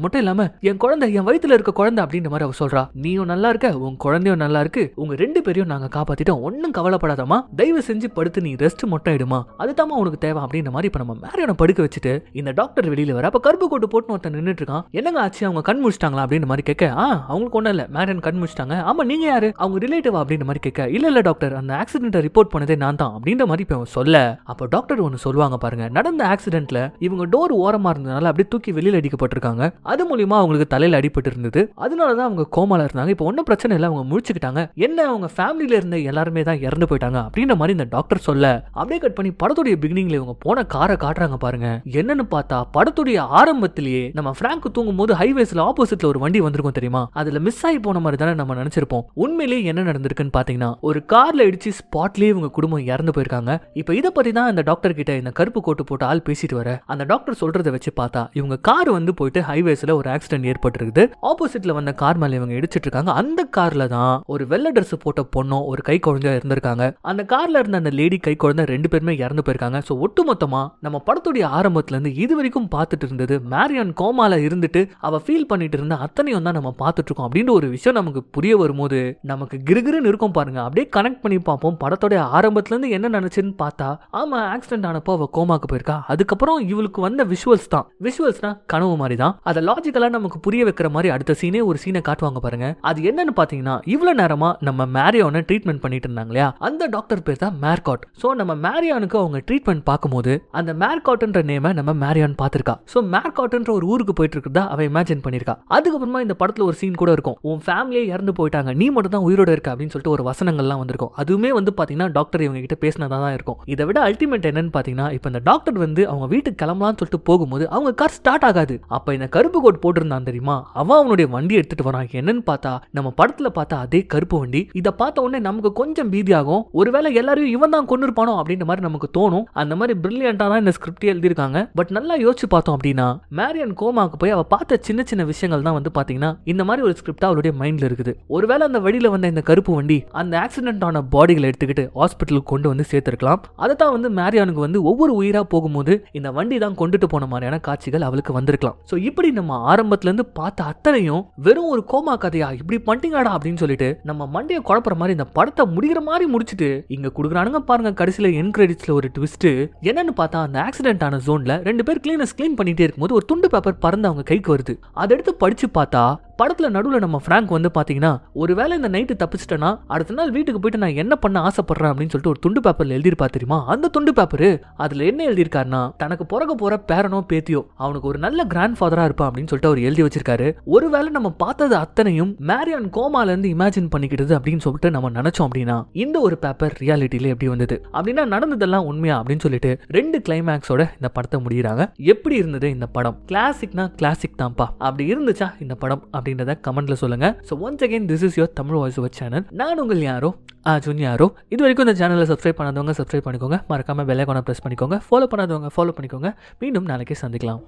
மட்டும் இல்லாம என் குழந்தை என் வயித்துல இருக்க குழந்தை அப்படின்ற மாதிரி அவ சொல்றா. நீயும் நல்லா இருக்க உன் குழந்தையும் நல்லா இருக்கு. உங்க ரெண்டு பேரையும் நாங்க காப்பாத்திட்டோம். ஒன்னும் கவலைப்படாதமா தயவு செஞ்சு படுத்து நீ ரெஸ்ட் மட்டும் எடுமா. அதுதான் உனக்கு தேவை அப்படின்ற மாதிரி இப்ப நம்ம மேரியனை படுக்க வச்சுட்டு இந்த டாக்டர் வெளியில வர அப்ப கருப்பு கோட்டு போட்டு ஒருத்தன் நின்னுட்டு இருக்கான். என்னங்க ஆச்சு? அவங்க கண் முடிச்சிட்டாங்களா அப்படின்ற மாதிரி கேட்க ஆ அவங்களுக்கு ஒண்ணும் இல்ல. டாக்டர்னு கண் முடிச்சிட்டாங்க ஆமா நீங்க யாரு? அவங்க ரிலேட்டிவ் அப்படின்ற மாதிரி கேட்க இல்ல இல்ல டாக்டர் அந்த ஆக்சிடென்ட்டை ரிப்போர்ட் பண்ணதே நான் தான் அப்படின்ற மாதிரி இப்ப சொல்ல அப்போ டாக்டர் ஒன்று சொல்லுவாங்க பாருங்க நடந்த ஆக்சிடென்ட்ல இவங்க டோர் ஓரமா இருந்ததுனால அப்படியே தூக்கி வெளியில அடிக்கப்பட்டிருக்காங்க. அது மூலியமா அவங்களுக்கு தலையில அடிபட்டு இருந்தது. அதனால தான் அவங்க கோமால இருந்தாங்க. இப்போ ஒன்றும் பிரச்சனை இல்லை அவங்க முடிச்சுக்கிட்டாங்க என்ன அவங்க ஃபேமிலியில இருந்த எல்லாருமே தான் இறந்து போயிட்டாங்க? அப்படின்ற மாதிரி இந்த டாக்டர் சொல்ல அப்படியே கட் பண்ணி படத்துடைய பிகினிங்ல இவங்க போன காரை காட்டுறாங்க பாருங்க. என்னன்னு பார்த்தா படத்துடைய ஆரம்பத்திலேயே நம்ம பிராங்க் தூங்கும் போது ஹைவேஸ்ல ஆப்போசிட்ல ஒரு வண்டி வந்திருக்கும் தெரியுமா? அதுல மிஸ் ஆகி போன மாதிரி தானே நம்ம நினைச்சிருப்போம். உண்மையிலேயே என்ன நடந்திருக்குன்னு பார்த்தீங்கன்னா ஒரு கார்ல இடிச்சு ஸ்பாட்லேயே இவங்க குடும்பம் இறந்து போயிருக்காங்க. இப்போ இதை பத்தி தான் அந்த டாக்டர் கிட்ட இந்த கருப்பு கோட்டு போட்டு ஆள் பேசிட்டு வர. அந்த டாக்டர் சொல்றதை வச்சு பார்த்தா இவங்க கார் வந்து போயிட்டு ஹைவேஸ்ல ஒரு ஆக்சிடென்ட் ஏற்பட்டிருக்குது. ஆப்போசிட்ல வந்த கார் மேல இவங்க இடிச்சிட்டு இருக்காங்க. அந்த கார்ல தான் ஒரு வெள்ளை ட்ரெஸ் போட்ட பொண்ணும் ஒரு கை குழந்தையா இருந்திருக்காங்க அந்த கார்ல இருந்த அந்த லேடி கை குழந்தை ரெண்டு பேருமே இறந்து போயிருக்காங்க. ஸோ ஒட்டுமொத்தமா நம்ம படத்துடைய ஆரம்பத்துல இருந்து இது வரைக்கும் பார்த்துட்டு இருந்தது மேரியான் கோமால இருந்துட்டு அவ ஃபீல் பண்ணிட்டு இருந்த அத்தனையும் தான் நம்ம பார்த்துட்டு இருக்கோம் அப்படின்ற ஒரு விஷயம் நமக்கு புரிய வரும்போது நமக்கு கிருகிருன்னு இருக்கும் பாருங்க. அப்படியே கனெக்ட் பண்ணி பார்ப்போம். படத்தோடைய ஆரம்பத்துலேருந்து என்ன நினைச்சுன்னு பார்த்தா ஆமாம் ஆக்சிடென்ட் ஆனப்போ அவள் கோமாக்கு போயிருக்கா. அதுக்கப்புறம் இவளுக்கு வந்த விஷுவல்ஸ் தான். விஷுவல்ஸ்னா கனவு மாதிரி தான் அதை லாஜிக்கலாக நமக்கு புரிய வைக்கிற மாதிரி அடுத்த சீனே ஒரு சீனை காட்டுவாங்க பாருங்க. அது என்னன்னு பார்த்தீங்கன்னா இவ்வளோ நேரமாக நம்ம மேரியோனை ட்ரீட்மெண்ட் பண்ணிட்டு இருந்தாங்க இல்லையா? அந்த டாக்டர் பேர் தான் மேர்காட் ஸோ நம்ம மேரியானுக்கு அவங்க ட்ரீட்மெண்ட் பார்க்கும்போது அந்த மேர்காட்ன்ற நேமை நம்ம மேரியான் பார்த்துருக்கா. ஸோ மேர்காட்ன்ற ஒரு ஊருக்கு போயிட்டு இருக்கிறதா அவன் இமேஜின் பண்ணிருக்கா அதுக்கப்புறமா இந்த படத்தில் ஒரு சீன் கூட இருக்கும். உன் ஃபேமிலி ஃபேமிலியே இறந்து போயிட்டாங்க. நீ மட்டும் தான் உயிரோட இருக்க அப்படின்னு சொல்லிட்டு ஒரு வசனங்கள்லாம் வந்திருக்கும். அதுவுமே வந்து பார்த்தீங்கன்னா டாக்டர் இவங்க கிட்ட பேசினதா தான் இருக்கும். இதை விட அல்டிமேட் என்னன்னு பார்த்தீங்கன்னா இப்போ இந்த டாக்டர் வந்து அவங்க வீட்டுக்கு கிளம்பலாம்னு சொல்லிட்டு போகும்போது அவங்க கார் ஸ்டார்ட் ஆகாது. அப்போ இந்த கருப்பு கோட் போட்டிருந்தான் தெரியுமா? அவன் அவனுடைய வண்டி எடுத்துட்டு வரான். என்னன்னு பார்த்தா நம்ம படத்தில் பார்த்தா அதே கருப்பு வண்டி. இதை பார்த்த உடனே நமக்கு கொஞ்சம் பீதியாகும் ஒருவேளை எல்லாரையும் இவன் தான் கொண்டு இருப்பானோ அப்படின்ற மாதிரி நமக்கு தோணும். அந்த மாதிரி பிரில்லியண்டா தான் இந்த ஸ்கிரிப்ட் எழுதியிருக்காங்க. பட் நல்லா யோசிச்சு பார்த்தோம் அப்படின்னா மேரியன் கோமாக்கு போய் அவ பார்த்த சின்ன சின்ன விஷயங்கள் தான் வந்து பாத்தீங்கன்னா இந்த மாதிரி ஒரு ஸ்கிரிப்ட் அவளுடைய மைண்ட்ல இருக்குது. ஒருவேளை அந்த வழியில வந்த இந்த கருப்பு வண்டி அந்த ஆக்சிடென்ட் ஆன பாடிகளை எடுத்துக்கிட்டு ஹாஸ்பிட்டலுக்கு கொண்டு வந்து சேர்த்திருக்கலாம். அதை தான் வந்து மேரியானுக்கு வந்து ஒவ்வொரு உயிரா போகும்போது இந்த வண்டி தான் கொண்டுட்டு போன மாதிரியான காட்சிகள் அவளுக்கு வந்திருக்கலாம். ஸோ இப்படி நம்ம ஆரம்பத்துல இருந்து பார்த்த அத்தனையும் வெறும் ஒரு கோமா கதையா? இப்படி பண்ணிட்டீங்கடா அப்படின்னு சொல்லிட்டு நம்ம மண்டையை குழப்புற மாதிரி இந்த படத்தை முடிகிற மாதிரி முடிச்சுட்டு இங்க கொடுக்குறானுங்க பாருங்க கடைசியில என் கிரெடிட்ஸ்ல ஒரு ட்விஸ்ட் என்னன்னு பார்த்தா அந்த ஆக்சிடென்ட் ஆன ஜோன்ல ரெண்டு பேர் கிளீனர்ஸ் க்ளீன் பண்ணிட்டே இருக்கும்போது ஒரு துண்டு பேப்பர் பறந்து அவங்க கைக்கு வருது. அதை எடுத்து படிச்சு பார்த்தா படத்தில் நடுவில் நம்ம ஃப்ராங்க் வந்து பார்த்தீங்கன்னா ஒருவேளை இந்த நைட்டு தப்பிச்சிட்டேன்னா அடுத்த நாள் வீட்டுக்கு போயிட்டு நான் என்ன பண்ண ஆசைப்படுறேன்? அப்படின்னு சொல்லிட்டு ஒரு துண்டு பேப்பரில் எழுதியிருப்பா தெரியுமா? அந்த துண்டு பேப்பர் அதில் என்ன எழுதியிருக்காருன்னா தனக்கு பிறக்க போகிற பேரனோ பேத்தியோ அவனுக்கு ஒரு நல்ல கிராண்ட் ஃபாதராக இருப்பான் அப்படின்னு சொல்லிட்டு அவர் எழுதி வச்சிருக்காரு. ஒருவேளை நம்ம பார்த்தது அத்தனையும் மேரியான் கோமாலேருந்து இமேஜின் பண்ணிக்கிட்டது அப்படின்னு சொல்லிட்டு நம்ம நினச்சோம் அப்படின்னா இந்த ஒரு பேப்பர் ரியாலிட்டியில் எப்படி வந்தது? அப்படின்னா நடந்ததெல்லாம் உண்மையா அப்படின்னு சொல்லிட்டு ரெண்டு கிளைமேக்ஸோட இந்த படத்தை முடிகிறாங்க எப்படி இருந்தது இந்த படம்? கிளாசிக்னா கிளாசிக் தான்ப்பா. அப்படி இருந்துச்சா இந்த படம்? அப்படின்றத கமெண்ட்ல சொல்லுங்க. So once again this is your Tamil voice over channel நான் உங்கள் யாரோ? அர்ஜுன் யாரோ? இது வரைக்கும் இந்த சேனலை சப்ஸ்கிரைப் பண்ணாதவங்க சப்ஸ்கிரைப் பண்ணிக்கோங்க. மறக்காம பெல்லைக்கான ப்ரெஸ் பண்ணிக்கோங்க. ஃபாலோ பண்ணாதவங்க ஃபாலோ பண்ணிக்கோங்க. மீண்டும் நாளைக்கே சந்திக்கலாம்.